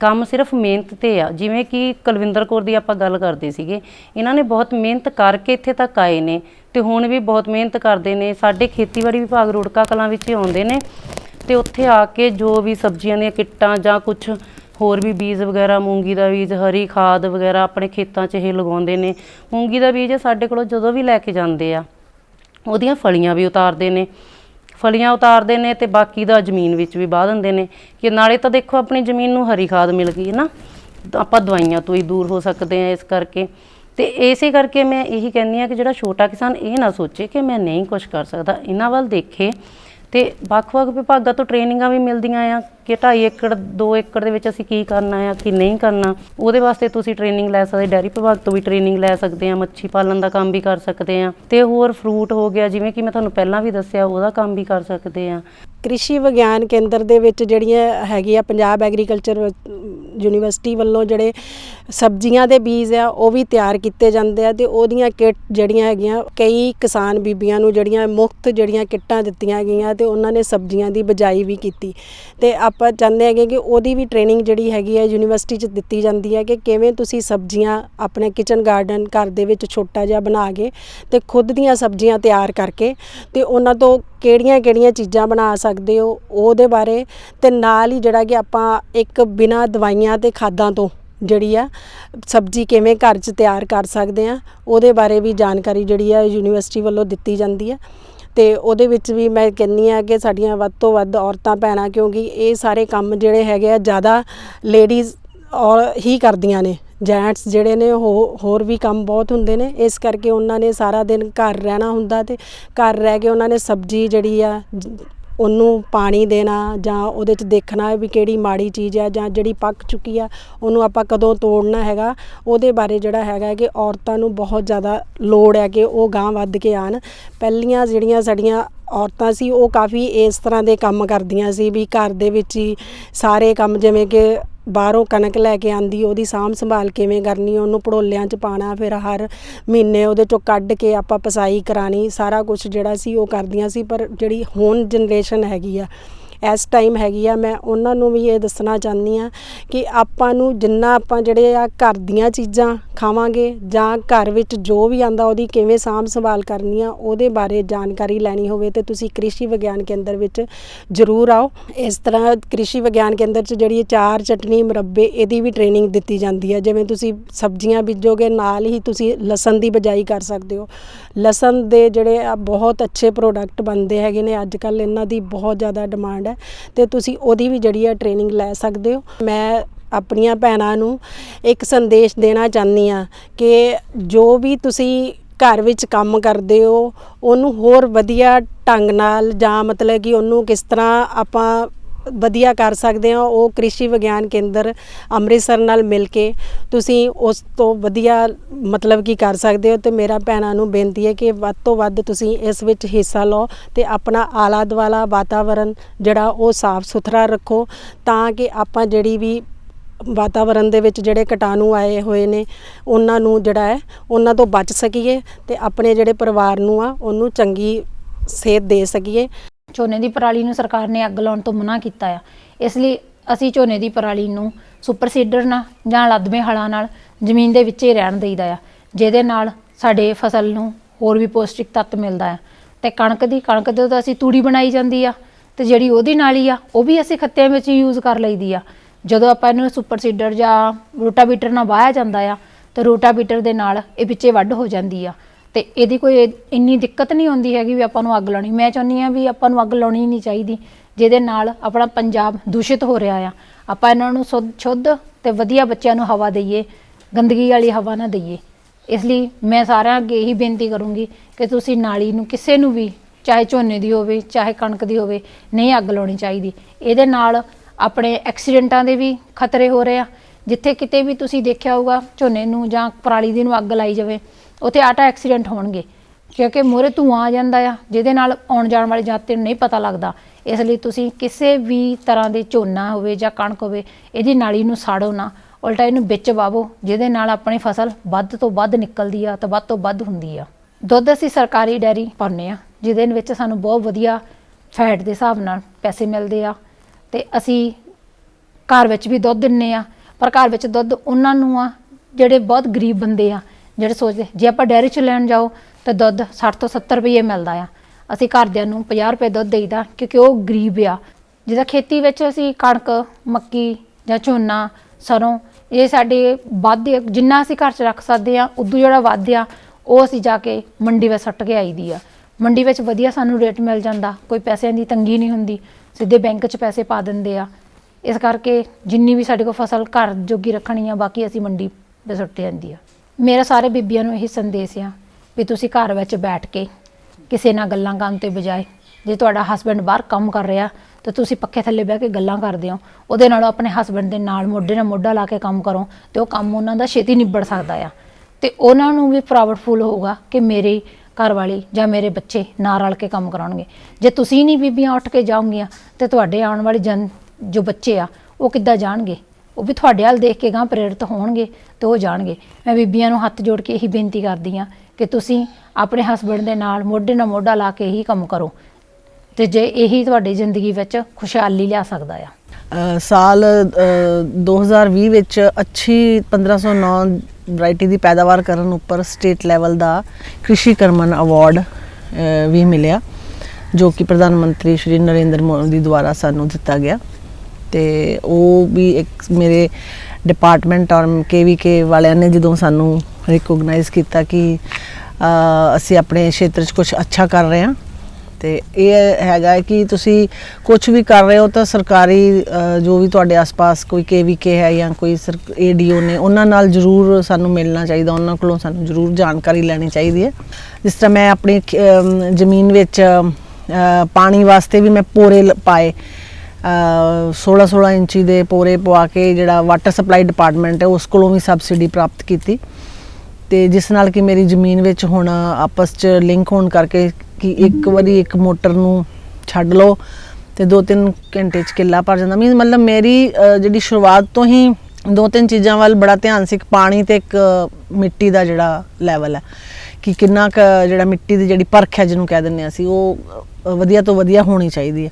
ਕੰਮ ਸਿਰਫ ਮਿਹਨਤ ਤੇ ਆ। ਜਿਵੇਂ ਕਿ ਕੁਲਵਿੰਦਰ ਕੌਰ ਦੀ ਆਪਾਂ ਗੱਲ ਕਰਦੇ ਸੀਗੇ, ਇਹਨਾਂ ਨੇ ਬਹੁਤ ਮਿਹਨਤ ਕਰਕੇ ਇੱਥੇ ਤੱਕ ਆਏ ਨੇ ਤੇ ਹੁਣ ਵੀ ਬਹੁਤ ਮਿਹਨਤ ਕਰਦੇ ਨੇ। ਸਾਡੇ ਖੇਤੀਬਾੜੀ ਵਿਭਾਗ ਰੁੜਕਾ ਕਲਾਂ ਵਿੱਚ ਆਉਂਦੇ ਨੇ। ਤੇ ਉੱਥੇ ਆ ਕੇ ਜੋ ਵੀ ਸਬਜ਼ੀਆਂ ਦੀਆਂ ਕਿੱਟਾਂ ਜਾਂ ਕੁਝ ਹੋਰ ਵੀ ਬੀਜ ਵਗੈਰਾ, ਮੂੰਗੀ ਦਾ ਬੀਜ, ਹਰੀ ਖਾਦ ਵਗੈਰਾ ਆਪਣੇ ਖੇਤਾਂ 'ਚ ਇਹ ਲਗਾਉਂਦੇ ਨੇ। ਮੂੰਗੀ ਦਾ ਬੀਜ ਸਾਡੇ ਕੋਲੋਂ ਜਦੋਂ ਵੀ ਲੈ ਕੇ ਜਾਂਦੇ ਆ, ਉਹਦੀਆਂ ਫਲੀਆਂ ਵੀ ਉਤਾਰਦੇ ਨੇ। ਫਲੀਆਂ ਉਤਾਰਦੇ ਨੇ ਤੇ ਬਾਕੀ ਦਾ ਜ਼ਮੀਨ ਵਿੱਚ ਵੀ ਵਾਹ ਦਿੰਦੇ ਨੇ ਕਿ ਨਾਲੇ ਤਾਂ ਦੇਖੋ ਆਪਣੀ ਜ਼ਮੀਨ ਨੂੰ ਹਰੀ ਖਾਦ ਮਿਲ ਗਈ ਹੈ ਨਾ। ਆਪਾਂ ਦਵਾਈਆਂ ਤੋਂ ਹੀ ਦੂਰ ਹੋ ਸਕਦੇ ਆ ਇਸ ਕਰਕੇ। ਤੇ ਇਸੇ ਕਰਕੇ ਮੈਂ ਇਹੀ ਕਹਿੰਦੀ ਆ ਕਿ ਜਿਹੜਾ ਛੋਟਾ ਕਿਸਾਨ ਇਹ ਨਾ ਸੋਚੇ ਕਿ ਮੈਂ ਨਹੀਂ ਕੁਝ ਕਰ ਸਕਦਾ। ਇਹਨਾਂ ਵੱਲ ਦੇਖੇ ਤੇ ਵੱਖ-ਵੱਖ ਵਿਭਾਗਾਂ ਤੋਂ ਟ੍ਰੇਨਿੰਗਾਂ ਵੀ ਮਿਲਦੀਆਂ ਆ। ਕਿ 2.5 ਏਕੜ 2 ਏਕੜ ਦੇ ਵਿੱਚ ਅਸੀਂ ਕੀ ਕਰਨਾ ਆ, ਕੀ ਨਹੀਂ ਕਰਨਾ। ਉਹਦੇ ਵਾਸਤੇ ਤੁਸੀਂ ਟ੍ਰੇਨਿੰਗ ਲੈ ਸਕਦੇ, ਡੈਰੀ ਵਿਭਾਗ ਤੋਂ ਵੀ ਟ੍ਰੇਨਿੰਗ ਲੈ ਸਕਦੇ ਆ, ਮੱਛੀ ਪਾਲਣ ਦਾ ਕੰਮ ਵੀ ਕਰ ਸਕਦੇ ਆ। ਤੇ ਹੋਰ ਫਰੂਟ ਹੋ ਗਿਆ, ਜਿਵੇਂ ਕਿ ਮੈਂ ਤੁਹਾਨੂੰ ਪਹਿਲਾਂ ਵੀ ਦੱਸਿਆ, ਉਹਦਾ ਕੰਮ ਵੀ ਕਰ ਸਕਦੇ ਆ। ਕ੍ਰਿਸ਼ੀ ਵਿਗਿਆਨ ਕੇਂਦਰ ਦੇ ਵਿੱਚ ਜਿਹੜੀਆਂ ਹੈਗੀ ਆ ਪੰਜਾਬ ਐਗਰੀਕਲਚਰ ਯੂਨੀਵਰਸਿਟੀ ਵੱਲੋਂ ਜਿਹੜੇ ਸਬਜ਼ੀਆਂ ਦੇ ਬੀਜ ਆ, ਉਹ ਵੀ ਤਿਆਰ ਕੀਤੇ ਜਾਂਦੇ ਆ ਤੇ ਉਹਦੀਆਂ ਕਿੱਟ ਜਿਹੜੀਆਂ ਹੈਗੀਆਂ, ਕਈ ਕਿਸਾਨ ਬੀਬੀਆਂ ਨੂੰ ਜਿਹੜੀਆਂ ਮੁਫਤ ਜਿਹੜੀਆਂ ਕਿੱਟਾਂ ਦਿੱਤੀਆਂ ਗਈਆਂ ਤੇ ਉਹਨਾਂ ਨੇ ਸਬਜ਼ੀਆਂ ਦੀ ਬਜਾਈ ਵੀ ਕੀਤੀ। ਤੇ ਆਪਾਂ ਚਾਹੁੰਦੇ ਹੈਗੇ ਕਿ ਉਹਦੀ ਵੀ ਟ੍ਰੇਨਿੰਗ ਜਿਹੜੀ ਹੈਗੀ ਹੈ ਯੂਨੀਵਰਸਿਟੀ 'ਚ ਦਿੱਤੀ ਜਾਂਦੀ ਹੈ ਕਿ ਕਿਵੇਂ ਤੁਸੀਂ ਸਬਜ਼ੀਆਂ ਆਪਣੇ ਕਿਚਨ ਗਾਰਡਨ ਘਰ ਦੇ ਵਿੱਚ ਛੋਟਾ ਜਿਹਾ ਬਣਾ ਕੇ ਤੇ ਖੁਦ ਦੀਆਂ ਸਬਜ਼ੀਆਂ ਤਿਆਰ ਕਰਕੇ ਤੇ ਉਹਨਾਂ ਤੋਂ ਕਿਹੜੀਆਂ-ਕਿਹੜੀਆਂ ਚੀਜ਼ਾਂ ਬਣਾ ਸਕਦੇ ਹੋ, ਉਹਦੇ ਬਾਰੇ ਤੇ ਨਾਲ ਹੀ ਜਿਹੜਾ ਕਿ ਆਪਾਂ ਇੱਕ ਬਿਨਾ ਦਵਾਈਆਂ ਤੇ ਖਾਦਾਂ ਤੋਂ ਜਿਹੜੀ ਆ ਸਬਜ਼ੀ ਕਿਵੇਂ ਘਰ 'ਚ ਤਿਆਰ ਕਰ ਸਕਦੇ ਆ, ਉਹਦੇ ਬਾਰੇ ਵੀ ਜਾਣਕਾਰੀ ਜਿਹੜੀ ਆ ਯੂਨੀਵਰਸਿਟੀ ਵੱਲੋਂ ਦਿੱਤੀ ਜਾਂਦੀ ਹੈ ਤੇ ਉਹਦੇ ਵਿੱਚ ਵੀ ਮੈਂ ਕਹਿੰਨੀ ਆ ਕਿ ਸਾਡੀਆਂ ਵੱਧ ਤੋਂ ਵੱਧ ਔਰਤਾਂ, ਭੈਣਾਂ, ਕਿਉਂਕਿ ਇਹ ਸਾਰੇ ਕੰਮ ਜਿਹੜੇ ਹੈਗੇ ਆ, ਜ਼ਿਆਦਾ ਲੇਡੀਜ਼ ਔਰ ਹੀ ਕਰਦੀਆਂ ਨੇ। ਜੈਂਟਸ ਜਿਹੜੇ ਨੇ ਉਹ ਹੋਰ ਵੀ ਕੰਮ ਬਹੁਤ ਹੁੰਦੇ ਨੇ। ਇਸ ਕਰਕੇ ਉਹਨਾਂ ਨੇ ਸਾਰਾ ਦਿਨ ਘਰ ਰਹਿਣਾ ਹੁੰਦਾ ਤੇ ਘਰ ਰਹਿ ਕੇ ਉਹਨਾਂ ਨੇ ਸਬਜ਼ੀ ਜਿਹੜੀ ਆ ਜ- ਉਹਨੂੰ ਪਾਣੀ ਦੇਣਾ ਜਾਂ ਉਹਦੇ 'ਚ ਦੇਖਣਾ ਵੀ ਕਿਹੜੀ ਮਾੜੀ ਚੀਜ਼ ਆ ਜਾਂ ਜਿਹੜੀ ਪੱਕ ਚੁੱਕੀ ਆ, ਉਹਨੂੰ ਆਪਾਂ ਕਦੋਂ ਤੋੜਨਾ ਹੈਗਾ, ਉਹਦੇ ਬਾਰੇ ਜਿਹੜਾ ਹੈਗਾ ਕਿ ਔਰਤਾਂ ਨੂੰ ਬਹੁਤ ਜ਼ਿਆਦਾ ਲੋੜ ਹੈ ਕਿ ਉਹ ਗਾਂ ਵੱਧ ਕੇ ਆਣ ਪਹਿਲੀਆਂ ਜਿਹੜੀਆਂ ਸਾਡੀਆਂ ਔਰਤਾਂ ਸੀ, ਉਹ ਕਾਫੀ ਇਸ ਤਰ੍ਹਾਂ ਦੇ ਕੰਮ ਕਰਦੀਆਂ ਸੀ ਵੀ ਘਰ ਦੇ ਵਿੱਚ ਹੀ ਸਾਰੇ ਕੰਮ ਜਿਵੇਂ ਕਿ ਬਾਹਰੋਂ ਕਣਕ ਲੈ ਕੇ ਆਂਦੀ, ਉਹਦੀ ਸਾਂਭ ਸੰਭਾਲ ਕਿਵੇਂ ਕਰਨੀ, ਉਹਨੂੰ ਪੜੋਲਿਆਂ 'ਚ ਪਾਣਾ ਫਿਰ ਹਰ ਮਹੀਨੇ ਉਹਦੇ ਚੋਂ ਕੱਢ ਕੇ ਆਪਾਂ ਪਸਾਈ ਕਰਾਣੀ ਸਾਰਾ ਕੁਝ ਜਿਹੜਾ ਸੀ ਉਹ ਕਰਦੀਆਂ ਸੀ, ਪਰ ਜਿਹੜੀ ਹੁਣ ਜਨਰੇਸ਼ਨ ਹੈਗੀ ਆ ਇਸ ਟਾਈਮ ਹੈਗੀ ਆ, ਮੈਂ ਉਹਨਾਂ ਨੂੰ ਵੀ ਇਹ ਦੱਸਣਾ ਚਾਹੁੰਦੀ ਆ ਕਿ ਆਪਾਂ ਨੂੰ ਜਿੰਨਾ ਆਪਾਂ ਜਿਹੜੇ ਆ ਘਰ ਦੀਆਂ ਚੀਜ਼ਾਂ ਖਾਵਾਂਗੇ ਜਾਂ ਘਰ ਵਿੱਚ ਜੋ ਵੀ ਆਂਦਾ ਉਹਦੀ ਕਿਵੇਂ ਸਾਂਭ ਸੰਭਾਲ ਕਰਨੀ ਆ, ਉਹਦੇ ਬਾਰੇ ਜਾਣਕਾਰੀ ਲੈਣੀ ਹੋਵੇ ਤੇ ਤੁਸੀਂ ਕ੍ਰਿਸ਼ੀ ਵਿਗਿਆਨ ਕੇਂਦਰ ਵਿੱਚ ਜ਼ਰੂਰ ਆਓ। ਇਸ ਤਰ੍ਹਾਂ ਕ੍ਰਿਸ਼ੀ ਵਿਗਿਆਨ ਕੇਂਦਰ 'ਚ ਜਿਹੜੀ ਚਾਰ ਚਟਨੀ, ਮੁਰੱਬੇ, ਇਹਦੀ ਵੀ ਟ੍ਰੇਨਿੰਗ ਦਿੱਤੀ ਜਾਂਦੀ ਹੈ ਜਿਵੇਂ ਤੁਸੀਂ ਸਬਜ਼ੀਆਂ ਬੀਜੋਗੇ, ਨਾਲ ਹੀ ਤੁਸੀਂ ਲਸਣ ਦੀ ਬਜਾਈ ਕਰ ਸਕਦੇ ਹੋ। ਲਸਣ ਦੇ ਜਿਹੜੇ ਆ ਬਹੁਤ ਅੱਛੇ ਪ੍ਰੋਡਕਟ ਬਣਦੇ ਹੈਗੇ ਨੇ, ਅੱਜ ਕੱਲ ਇਹਨਾਂ ਦੀ ਬਹੁਤ ਜ਼ਿਆਦਾ ਡਿਮਾਂਡ ਹੈ ਤੇ ਤੁਸੀਂ ਉਹਦੀ ਵੀ ਜਿਹੜੀ ਆ ਟ੍ਰੇਨਿੰਗ ਲੈ ਸਕਦੇ ਹੋ। ਮੈਂ ਆਪਣੀਆਂ ਭੈਣਾਂ ਨੂੰ ਇੱਕ ਸੰਦੇਸ਼ ਦੇਣਾ ਚਾਹੁੰਦੀ ਆ ਕਿ ਜੋ ਵੀ ਤੁਸੀਂ ਘਰ ਵਿੱਚ ਕੰਮ ਕਰਦੇ ਹੋ, ਉਹਨੂੰ ਹੋਰ ਵਧੀਆ ਢੰਗ ਨਾਲ ਜਾਂ ਮਤਲਬ ਕਿ ਉਹਨੂੰ ਕਿਸ ਤਰ੍ਹਾਂ ਆਪਾਂ ਵਧੀਆ ਕਰ ਸਕਦੇ ਹੋ। ਉਹ ਕ੍ਰਿਸ਼ੀ ਵਿਗਿਆਨ ਕੇਂਦਰ ਅੰਮ੍ਰਿਤਸਰ ਨਾਲ ਮਿਲ ਕੇ ਤੁਸੀਂ ਉਸ ਤੋਂ ਵਧੀਆ ਮਤਲਬ ਕੀ ਕਰ ਸਕਦੇ ਹੋ। ਤੇ ਮੇਰਾ ਭੈਣਾਂ ਨੂੰ ਬੇਨਤੀ ਹੈ ਕਿ ਵੱਧ ਤੋਂ ਵੱਧ ਤੁਸੀਂ ਇਸ ਵਿੱਚ ਹਿੱਸਾ ਲਓ ਤੇ ਆਪਣਾ ਆਲਾ ਦੁਆਲਾ ਵਾਤਾਵਰਨ ਜਿਹੜਾ ਉਹ ਸਾਫ਼ ਸੁਥਰਾ ਰੱਖੋ ਤਾਂ ਕਿ ਆਪਾਂ ਜਿਹੜੀ ਵੀ ਵਾਤਾਵਰਣ ਦੇ ਵਿੱਚ ਜਿਹੜੇ ਕੀਟਾਣੂ ਆਏ ਹੋਏ ਨੇ, ਉਹਨਾਂ ਨੂੰ ਜਿਹੜਾ ਹੈ, ਉਹਨਾਂ ਤੋਂ ਬਚ ਸਕੀਏ ਤੇ ਆਪਣੇ ਜਿਹੜੇ ਪਰਿਵਾਰ ਨੂੰ ਆ, ਉਹਨੂੰ ਚੰਗੀ ਸਿਹਤ ਦੇ ਸਕੀਏ। ਝੋਨੇ ਦੀ ਪਰਾਲੀ ਨੂੰ ਸਰਕਾਰ ਨੇ ਅੱਗ ਲਾਉਣ ਤੋਂ ਮਨਾ ਕੀਤਾ ਆ। ਇਸ ਲਈ ਅਸੀਂ ਝੋਨੇ ਦੀ ਪਰਾਲੀ ਨੂੰ ਸੁਪਰ ਸੀਡਰ ਨਾਲ ਜਾਂ ਲੱਦਵੇਂ ਹਲਾਂ ਨਾਲ ਜ਼ਮੀਨ ਦੇ ਵਿੱਚ ਹੀ ਰਹਿਣ ਦੇਈਦਾ ਆ। ਜਿਹਦੇ ਨਾਲ ਸਾਡੇ ਫਸਲ ਨੂੰ ਹੋਰ ਵੀ ਪੌਸ਼ਟਿਕ ਤੱਤ ਮਿਲਦਾ ਆ। ਤੇ ਕਣਕ ਦੀ, ਕਣਕ ਦੇ ਤਾਂ ਅਸੀਂ ਤੂੜੀ ਬਣਾਈ ਜਾਂਦੀ ਆ ਤੇ ਜਿਹੜੀ ਉਹਦੀ ਨਾਲੀ ਆ, ਉਹ ਵੀ ਅਸੀਂ ਖੱਤਿਆਂ ਵਿੱਚ ਯੂਜ਼ ਕਰ ਲਈਦੀ ਆ। ਜਦੋਂ ਆਪਾਂ ਇਹਨੂੰ ਸੁਪਰ ਸੀਡਰ ਜਾਂ ਰੋਟਾਵੀਟਰ ਨਾਲ ਵਾਹਿਆ ਜਾਂਦਾ ਆ, ਤੇ ਰੋਟਾਵੀਟਰ ਦੇ ਨਾਲ ਇਹ ਵਿੱਚੇ ਵੱਢ ਹੋ ਜਾਂਦੀ ਆ। ਤੇ ਇਹਦੀ ਕੋਈ ਇੰਨੀ ਦਿੱਕਤ ਨਹੀਂ ਆਉਂਦੀ ਹੈਗੀ ਵੀ ਆਪਾਂ ਨੂੰ ਅੱਗ ਲਾਉਣੀ। ਮੈਂ ਚਾਹੁੰਦੀ ਆ ਵੀ ਆਪਾਂ ਨੂੰ ਅੱਗ ਲਾਉਣੀ ਨਹੀਂ ਚਾਹੀਦੀ, ਜਿਹਦੇ ਨਾਲ ਆਪਣਾ ਪੰਜਾਬ ਦੂਸ਼ਿਤ ਹੋ ਰਿਹਾ ਆ। ਆਪਾਂ ਇਹਨਾਂ ਨੂੰ ਸੁੱਧ, ਸ਼ੁੱਧ ਤੇ ਵਧੀਆ ਬੱਚਿਆਂ ਨੂੰ ਹਵਾ ਦਈਏ, ਗੰਦਗੀ ਵਾਲੀ ਹਵਾ ਨਾ ਦਈਏ। ਇਸ ਲਈ ਮੈਂ ਸਾਰਿਆਂ ਅੱਗੇ ਇਹੀ ਬੇਨਤੀ ਕਰੂੰਗੀ ਕਿ ਤੁਸੀਂ ਨਾਲੀ ਨੂੰ ਕਿਸੇ ਨੂੰ ਵੀ, ਚਾਹੇ ਝੋਨੇ ਦੀ ਹੋਵੇ, ਚਾਹੇ ਕਣਕ ਦੀ ਹੋਵੇ, ਨਹੀਂ ਅੱਗ ਲਾਉਣੀ ਚਾਹੀਦੀ। ਇਹਦੇ ਨਾਲ ਆਪਣੇ ਐਕਸੀਡੈਂਟਾਂ ਦੇ ਵੀ ਖਤਰੇ ਹੋ ਰਹੇ ਆ। ਜਿੱਥੇ ਕਿਤੇ ਵੀ ਤੁਸੀਂ ਦੇਖਿਆ ਹੋਊਗਾ ਝੋਨੇ ਨੂੰ ਜਾਂ ਪਰਾਲੀ ਦੀ ਨੂੰ ਅੱਗ ਲਾਈ ਜਾਵੇ ਉੱਥੇ ਆਟਾ ਐਕਸੀਡੈਂਟ ਹੋਣਗੇ। ਕਿਉਂਕਿ ਮੋਰੇ ਧੂਆਂ ਆ ਜਾਂਦਾ ਆ, ਜਿਹਦੇ ਨਾਲ ਆਉਣ ਜਾਣ ਵਾਲੇ ਯਾਤਰੀ ਨੂੰ ਨਹੀਂ ਪਤਾ ਲੱਗਦਾ। ਇਸ ਲਈ ਤੁਸੀਂ ਕਿਸੇ ਵੀ ਤਰ੍ਹਾਂ ਦੇ ਝੋਨਾ ਹੋਵੇ ਜਾਂ ਕਣਕ ਹੋਵੇ, ਇਹਦੀ ਨਾਲੀ ਨੂੰ ਸਾੜੋ ਨਾ। ਉਲਟਾ ਇਹਨੂੰ ਵਿੱਚ ਵਾਵੋ, ਜਿਹਦੇ ਨਾਲ ਆਪਣੀ ਫਸਲ ਵੱਧ ਤੋਂ ਵੱਧ ਨਿਕਲਦੀ ਆ ਤੇ ਵੱਧ ਤੋਂ ਵੱਧ ਹੁੰਦੀ ਆ। ਦੁੱਧ ਅਸੀਂ ਸਰਕਾਰੀ ਡੈਰੀ ਪਾਉਂਦੇ ਆ, ਜਿਹਦੇ ਵਿੱਚ ਸਾਨੂੰ ਬਹੁਤ ਵਧੀਆ ਫੈਟ ਦੇ ਹਿਸਾਬ ਨਾਲ ਪੈਸੇ ਮਿਲਦੇ ਆ ਤੇ ਅਸੀਂ ਘਰ ਵਿੱਚ ਵੀ ਦੁੱਧ ਦਿੰਨੇ ਆ। ਪਰ ਘਰ ਵਿੱਚ ਦੁੱਧ ਉਹਨਾਂ ਨੂੰ ਆ, ਜਿਹੜੇ ਬਹੁਤ ਗਰੀਬ ਬੰਦੇ ਆ ਜਿਹੜੇ ਸੋਚਦੇ, ਜੇ ਆਪਾਂ ਡੈਰੀ 'ਚ ਲੈਣ ਜਾਓ ਤਾਂ ਦੁੱਧ 60 ਤੋਂ 70 ਰੁਪਏ ਮਿਲਦਾ ਆ। ਅਸੀਂ ਘਰਦਿਆਂ ਨੂੰ 50 ਰੁਪਏ ਦੁੱਧ ਦੇਈਦਾ ਕਿਉਂਕਿ ਉਹ ਗਰੀਬ ਆ। ਜਿਹਦਾ ਖੇਤੀ ਵਿੱਚ ਅਸੀਂ ਕਣਕ, ਮੱਕੀ ਜਾਂ ਝੋਨਾ, ਸਰੋਂ, ਇਹ ਸਾਡੇ ਵੱਧ ਜਿੰਨਾ ਅਸੀਂ ਘਰ 'ਚ ਰੱਖ ਸਕਦੇ ਆ, ਉਦੋਂ ਜਿਹੜਾ ਵੱਧ ਆ, ਉਹ ਅਸੀਂ ਜਾ ਕੇ ਮੰਡੀ ਵਿੱਚ ਸੱਟ ਕੇ ਆਈਦੀ ਆ। ਮੰਡੀ ਵਿੱਚ ਵਧੀਆ ਸਾਨੂੰ ਰੇਟ ਮਿਲ ਜਾਂਦਾ, ਕੋਈ ਪੈਸਿਆਂ ਦੀ ਤੰਗੀ ਨਹੀਂ ਹੁੰਦੀ, ਸਿੱਧੇ ਬੈਂਕ 'ਚ ਪੈਸੇ ਪਾ ਦਿੰਦੇ ਆ। ਇਸ ਕਰਕੇ ਜਿੰਨੀ ਵੀ ਸਾਡੇ ਕੋਲ ਫਸਲ ਘਰ ਜੋਗੀ ਰੱਖਣੀ ਆ, ਬਾਕੀ ਅਸੀਂ ਮੰਡੀ ਵਿੱਚ ਸੁੱਟ ਜਾਂਦੀ ਆ। ਮੇਰਾ ਸਾਰੇ ਬੀਬੀਆਂ ਨੂੰ ਇਹੀ ਸੰਦੇਸ਼ ਆ ਵੀ ਤੁਸੀਂ ਘਰ ਵਿੱਚ ਬੈਠ ਕੇ ਕਿਸੇ ਨਾਲ ਗੱਲਾਂ ਕਰਨ ਤੋਂ ਬਜਾਏ ਜੇ ਤੁਹਾਡਾ ਹਸਬੰਡ ਬਾਹਰ ਕੰਮ ਕਰ ਰਿਹਾ ਤਾਂ ਤੁਸੀਂ ਪੱਖੇ ਥੱਲੇ ਬਹਿ ਕੇ ਗੱਲਾਂ ਕਰਦੇ ਹੋ, ਉਹਦੇ ਨਾਲੋਂ ਆਪਣੇ ਹਸਬੰਡ ਦੇ ਨਾਲ ਮੋਢੇ ਨਾਲ ਮੋਢਾ ਲਾ ਕੇ ਕੰਮ ਕਰੋ ਤੇ ਉਹ ਕੰਮ ਉਹਨਾਂ ਦਾ ਛੇਤੀ ਨਿਬੜ ਸਕਦਾ ਆ। ਤੇ ਉਹਨਾਂ ਨੂੰ ਵੀ ਪ੍ਰਾਊਡਫੁਲ ਹੋਊਗਾ ਕਿ ਮੇਰੇ ਘਰ ਵਾਲੀ ਜਾਂ ਮੇਰੇ ਬੱਚੇ ਨਾਲ ਰਲ ਕੇ ਕੰਮ ਕਰਾਉਣਗੇ। ਜੇ ਤੁਸੀਂ ਨਹੀਂ ਬੀਬੀਆਂ ਉੱਠ ਕੇ ਜਾਓਗੀਆਂ ਤੇ ਤੁਹਾਡੇ ਆਉਣ ਵਾਲੀ ਜਨ ਜੋ ਬੱਚੇ ਆ, ਉਹ ਕਿੱਦਾਂ ਜਾਣਗੇ? ਉਹ ਵੀ ਤੁਹਾਡੇ ਵੱਲ ਦੇਖ ਕੇ ਗਾਂ ਪ੍ਰੇਰਿਤ ਹੋਣਗੇ ਤੇ ਉਹ ਜਾਣਗੇ। ਮੈਂ ਬੀਬੀਆਂ ਨੂੰ ਹੱਥ ਜੋੜ ਕੇ ਇਹੀ ਬੇਨਤੀ ਕਰਦੀ ਆ ਕਿ ਤੁਸੀਂ ਆਪਣੇ ਹਸਬੰਡ ਦੇ ਨਾਲ ਮੋਢੇ ਨਾਲ ਮੋਢਾ ਲਾ ਕੇ ਹੀ ਕੰਮ ਕਰੋ ਤੇ ਜੇ ਇਹੀ ਤੁਹਾਡੀ ਜ਼ਿੰਦਗੀ ਵਿੱਚ ਖੁਸ਼ਹਾਲੀ ਲਿਆ ਸਕਦਾ ਆ। ਅ, ਸਾਲ ਅ, 2020 ਵਿੱਚ ਅੱਛੀ 1509 ਵੈਰਾਈਟੀ ਦੀ ਪੈਦਾਵਾਰ ਕਰਨ ਉੱਪਰ ਸਟੇਟ ਲੈਵਲ ਦਾ ਕ੍ਰਿਸ਼ੀ ਕਰਮਨ ਅਵਾਰਡ ਵੀ ਮਿਲਿਆ ਜੋ ਕਿ ਪ੍ਰਧਾਨ ਮੰਤਰੀ ਸ਼੍ਰੀ ਨਰਿੰਦਰ ਮੋਦੀ ਦੁਆਰਾ ਸਾਨੂੰ ਦਿੱਤਾ ਗਿਆ। ਤੇ ਉਹ ਵੀ ਇੱਕ ਮੇਰੇ ਡਿਪਾਰਟਮੈਂਟ ਔਰ ਕੇਵੀਕੇ ਵਾਲਿਆਂ ਨੇ ਜਦੋਂ ਸਾਨੂੰ ਰਿਕੋਗਨਾਈਜ਼ ਕੀਤਾ ਕਿ ਅਸੀਂ ਆਪਣੇ ਖੇਤਰ 'ਚ ਕੁਝ ਅੱਛਾ ਕਰ ਰਹੇ ਹਾਂ, ਤੇ ਇਹ ਹੈਗਾ ਕਿ ਤੁਸੀਂ ਕੁਝ ਵੀ ਕਰ ਰਹੇ ਹੋ ਤਾਂ ਸਰਕਾਰੀ ਜੋ ਵੀ ਤੁਹਾਡੇ ਆਸ-ਪਾਸ ਕੋਈ ਕੇਵੀਕੇ ਹੈ ਜਾਂ ਕੋਈ ਏਡੀਓ ਨੇ, ਉਹਨਾਂ ਨਾਲ ਜ਼ਰੂਰ ਸਾਨੂੰ ਮਿਲਣਾ ਚਾਹੀਦਾ, ਉਹਨਾਂ ਕੋਲੋਂ ਸਾਨੂੰ ਜ਼ਰੂਰ ਜਾਣਕਾਰੀ ਲੈਣੀ ਚਾਹੀਦੀ ਹੈ। ਜਿਸ ਤਰ੍ਹਾਂ ਮੈਂ ਆਪਣੀ ਜ਼ਮੀਨ ਵਿੱਚ ਪਾਣੀ ਵਾਸਤੇ ਵੀ ਮੈਂ ਪੋਰੇ ਲ- ਪਾਏ। 16 16 ਇੰਚੀ ਦੇ ਪੋਰੇ ਪਵਾ ਕੇ ਜਿਹੜਾ ਵਾਟਰ ਸਪਲਾਈ ਡਿਪਾਰਟਮੈਂਟ ਹੈ, ਉਸ ਕੋਲੋਂ ਵੀ ਸਬਸਿਡੀ ਪ੍ਰਾਪਤ ਕੀਤੀ। ਤੇ ਜਿਸ ਨਾਲ ਕਿ ਮੇਰੀ ਜ਼ਮੀਨ ਵਿੱਚ ਹੁਣ ਆਪਸ ਚ ਲਿੰਕ ਹੋਣ ਕਰਕੇ ਕਿ ਇੱਕ ਵਾਰੀ ਇੱਕ ਮੋਟਰ ਨੂੰ ਛੱਡ ਲਓ ਤੇ 2-3 ਘੰਟੇ ਚ ਕਿੱਲਾ ਭਰ ਜਾਂਦਾ। ਮੀਨ ਮਤਲਬ ਮੇਰੀ ਜਿਹੜੀ ਸ਼ੁਰੂਆਤ ਤੋਂ ਹੀ ਦੋ ਤਿੰਨ ਚੀਜ਼ਾਂ ਵੱਲ ਬੜਾ ਧਿਆਨ ਸੀ, ਇੱਕ ਪਾਣੀ ਤੇ ਇੱਕ ਮਿੱਟੀ ਦਾ ਜਿਹੜਾ ਲੈਵਲ ਹੈ। ਕਿ ਕਿੰਨਾ ਕੁ ਜਿਹੜਾ ਮਿੱਟੀ ਦੀ ਜਿਹੜੀ ਪਰਖ ਹੈ, ਜਿਹਨੂੰ ਕਹਿ ਦਿੰਦੇ ਹਾਂ ਅਸੀਂ, ਉਹ ਵਧੀਆ ਤੋਂ ਵਧੀਆ ਹੋਣੀ ਚਾਹੀਦੀ ਹੈ।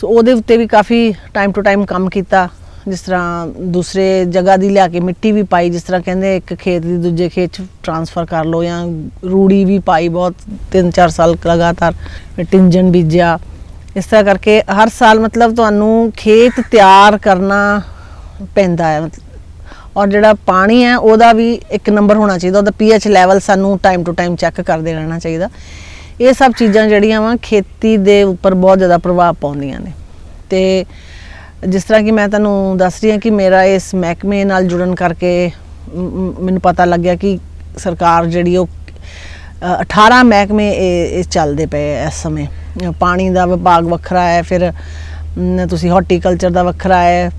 ਸੋ ਉਹਦੇ ਉੱਤੇ ਵੀ ਕਾਫੀ ਟਾਈਮ ਟੂ ਟਾਈਮ ਕੰਮ ਕੀਤਾ। ਜਿਸ ਤਰ੍ਹਾਂ ਦੂਸਰੇ ਜਗ੍ਹਾ ਦੀ ਲਿਆ ਕੇ ਮਿੱਟੀ ਵੀ ਪਾਈ, ਜਿਸ ਤਰ੍ਹਾਂ ਕਹਿੰਦੇ ਇੱਕ ਖੇਤ ਦੀ ਦੂਜੇ ਖੇਤ 'ਚ ਟਰਾਂਸਫਰ ਕਰ ਲਓ ਜਾਂ ਰੂੜੀ ਵੀ ਪਾਈ ਬਹੁਤ 3-4 ਸਾਲ ਲਗਾਤਾਰ ਫਿਰ ਟਿੰਜਨ ਬੀਜਿਆ। ਇਸ ਤਰ੍ਹਾਂ ਕਰਕੇ ਹਰ ਸਾਲ ਮਤਲਬ ਤੁਹਾਨੂੰ ਖੇਤ ਤਿਆਰ ਕਰਨਾ ਪੈਂਦਾ ਹੈ। ਔਰ ਜਿਹੜਾ ਪਾਣੀ ਹੈ, ਉਹਦਾ ਵੀ ਇੱਕ ਨੰਬਰ ਹੋਣਾ ਚਾਹੀਦਾ। ਉਹਦਾ ਪੀਐਚ ਲੈਵਲ ਸਾਨੂੰ ਟਾਈਮ ਟੂ ਟਾਈਮ ਚੈੱਕ ਕਰਦੇ ਰਹਿਣਾ ਚਾਹੀਦਾ। ਇਹ ਸਭ ਚੀਜ਼ਾਂ ਜਿਹੜੀਆਂ ਵਾ ਖੇਤੀ ਦੇ ਉੱਪਰ ਬਹੁਤ ਜ਼ਿਆਦਾ ਪ੍ਰਭਾਵ ਪਾਉਂਦੀਆਂ ਨੇ। ਤੇ ਜਿਸ ਤਰ੍ਹਾਂ ਕਿ ਮੈਂ ਤੁਹਾਨੂੰ ਦੱਸ ਰਹੀ ਹਾਂ ਕਿ ਮੇਰਾ ਇਸ ਮਹਿਕਮੇ ਨਾਲ ਜੁੜਨ ਕਰਕੇ ਮੈਨੂੰ ਪਤਾ ਲੱਗਿਆ ਕਿ ਸਰਕਾਰ ਜਿਹੜੀ ਉਹ ਅ, 18 ਮਹਿਕਮੇ ਇਹ ਚੱਲਦੇ ਪਏ ਇਸ ਸਮੇਂ। ਪਾਣੀ ਦਾ ਵਿਭਾਗ ਵੱਖਰਾ ਹੈ ਫਿਰ ਤੁਸੀਂ ਹਾਰਟੀਕਲਚਰ ਦਾ ਵੱਖਰਾ ਹੈ।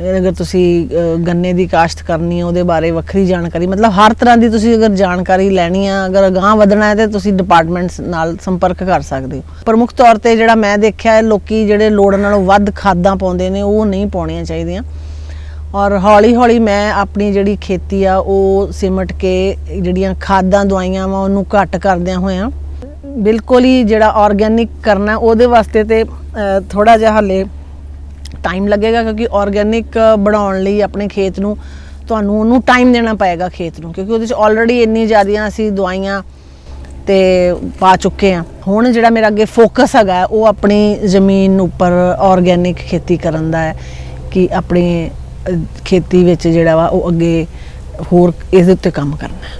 ਅਗਰ ਤੁਸੀਂ ਗੰਨੇ ਦੀ ਕਾਸ਼ਤ ਕਰਨੀ ਹੈ, ਉਹਦੇ ਬਾਰੇ ਵੱਖਰੀ ਜਾਣਕਾਰੀ, ਮਤਲਬ ਹਰ ਤਰ੍ਹਾਂ ਦੀ ਤੁਸੀਂ ਅਗਰ ਜਾਣਕਾਰੀ ਲੈਣੀ ਆ ਅਗਰ ਅਗਾਂਹ ਵਧਣਾ ਹੈ, ਤੇ ਤੁਸੀਂ ਡਿਪਾਰਟਮੈਂਟਸ ਨਾਲ ਸੰਪਰਕ ਕਰ ਸਕਦੇ ਹੋ। ਪ੍ਰਮੁੱਖ ਤੌਰ ਤੇ ਜਿਹੜਾ ਮੈਂ ਦੇਖਿਆ ਹੈ, ਲੋਕੀ ਜਿਹੜੇ ਲੋੜ ਨਾਲੋਂ ਵੱਧ ਖਾਦਾਂ ਪਾਉਂਦੇ ਨੇ, ਉਹ ਨਹੀਂ ਪਾਉਣੀਆਂ ਚਾਹੀਦੀਆਂ। ਔਰ ਹੌਲੀ ਹੌਲੀ ਮੈਂ ਆਪਣੀ ਜਿਹੜੀ ਖੇਤੀ ਆ, ਉਹ ਸਿਮਟ ਕੇ ਜਿਹੜੀਆਂ ਖਾਦਾਂ ਦਵਾਈਆਂ ਵਾ, ਉਹਨੂੰ ਘੱਟ ਕਰਦਿਆਂ ਹੋਇਆਂ, ਬਿਲਕੁਲ ਹੀ ਜਿਹੜਾ ਆਰਗੇਨਿਕ ਕਰਨਾ, ਉਹਦੇ ਵਾਸਤੇ ਤੇ ਥੋੜਾ ਜਿਹਾ ਹਲੇ ਟਾਈਮ ਲੱਗੇਗਾ ਕਿਉਂਕਿ ਆਰਗੇਨਿਕ ਬਣਾਉਣ ਲਈ ਆਪਣੇ ਖੇਤ ਨੂੰ ਤੁਹਾਨੂੰ ਉਹਨੂੰ ਟਾਈਮ ਦੇਣਾ ਪਏਗਾ ਖੇਤ ਨੂੰ, ਕਿਉਂਕਿ ਉਹਦੇ ਚ ਆਲਰੇਡੀ ਇੰਨੀ ਜ਼ਿਆਦੀਆਂ ਅਸੀਂ ਦਵਾਈਆਂ ਤੇ ਪਾ ਚੁੱਕੇ ਆ ਹੁਣ ਜਿਹੜਾ ਮੇਰਾ ਅੱਗੇ ਫੋਕਸ ਹੈਗਾ, ਉਹ ਆਪਣੀ ਜ਼ਮੀਨ ਉੱਪਰ ਆਰਗੇਨਿਕ ਖੇਤੀ ਕਰਨ ਦਾ ਹੈ ਕਿ ਆਪਣੀ ਖੇਤੀ ਵਿੱਚ ਜਿਹੜਾ ਵਾ ਉਹ ਅੱਗੇ ਹੋਰ ਇਹਦੇ ਉੱਤੇ ਕੰਮ ਕਰਨਾ ਹੈ।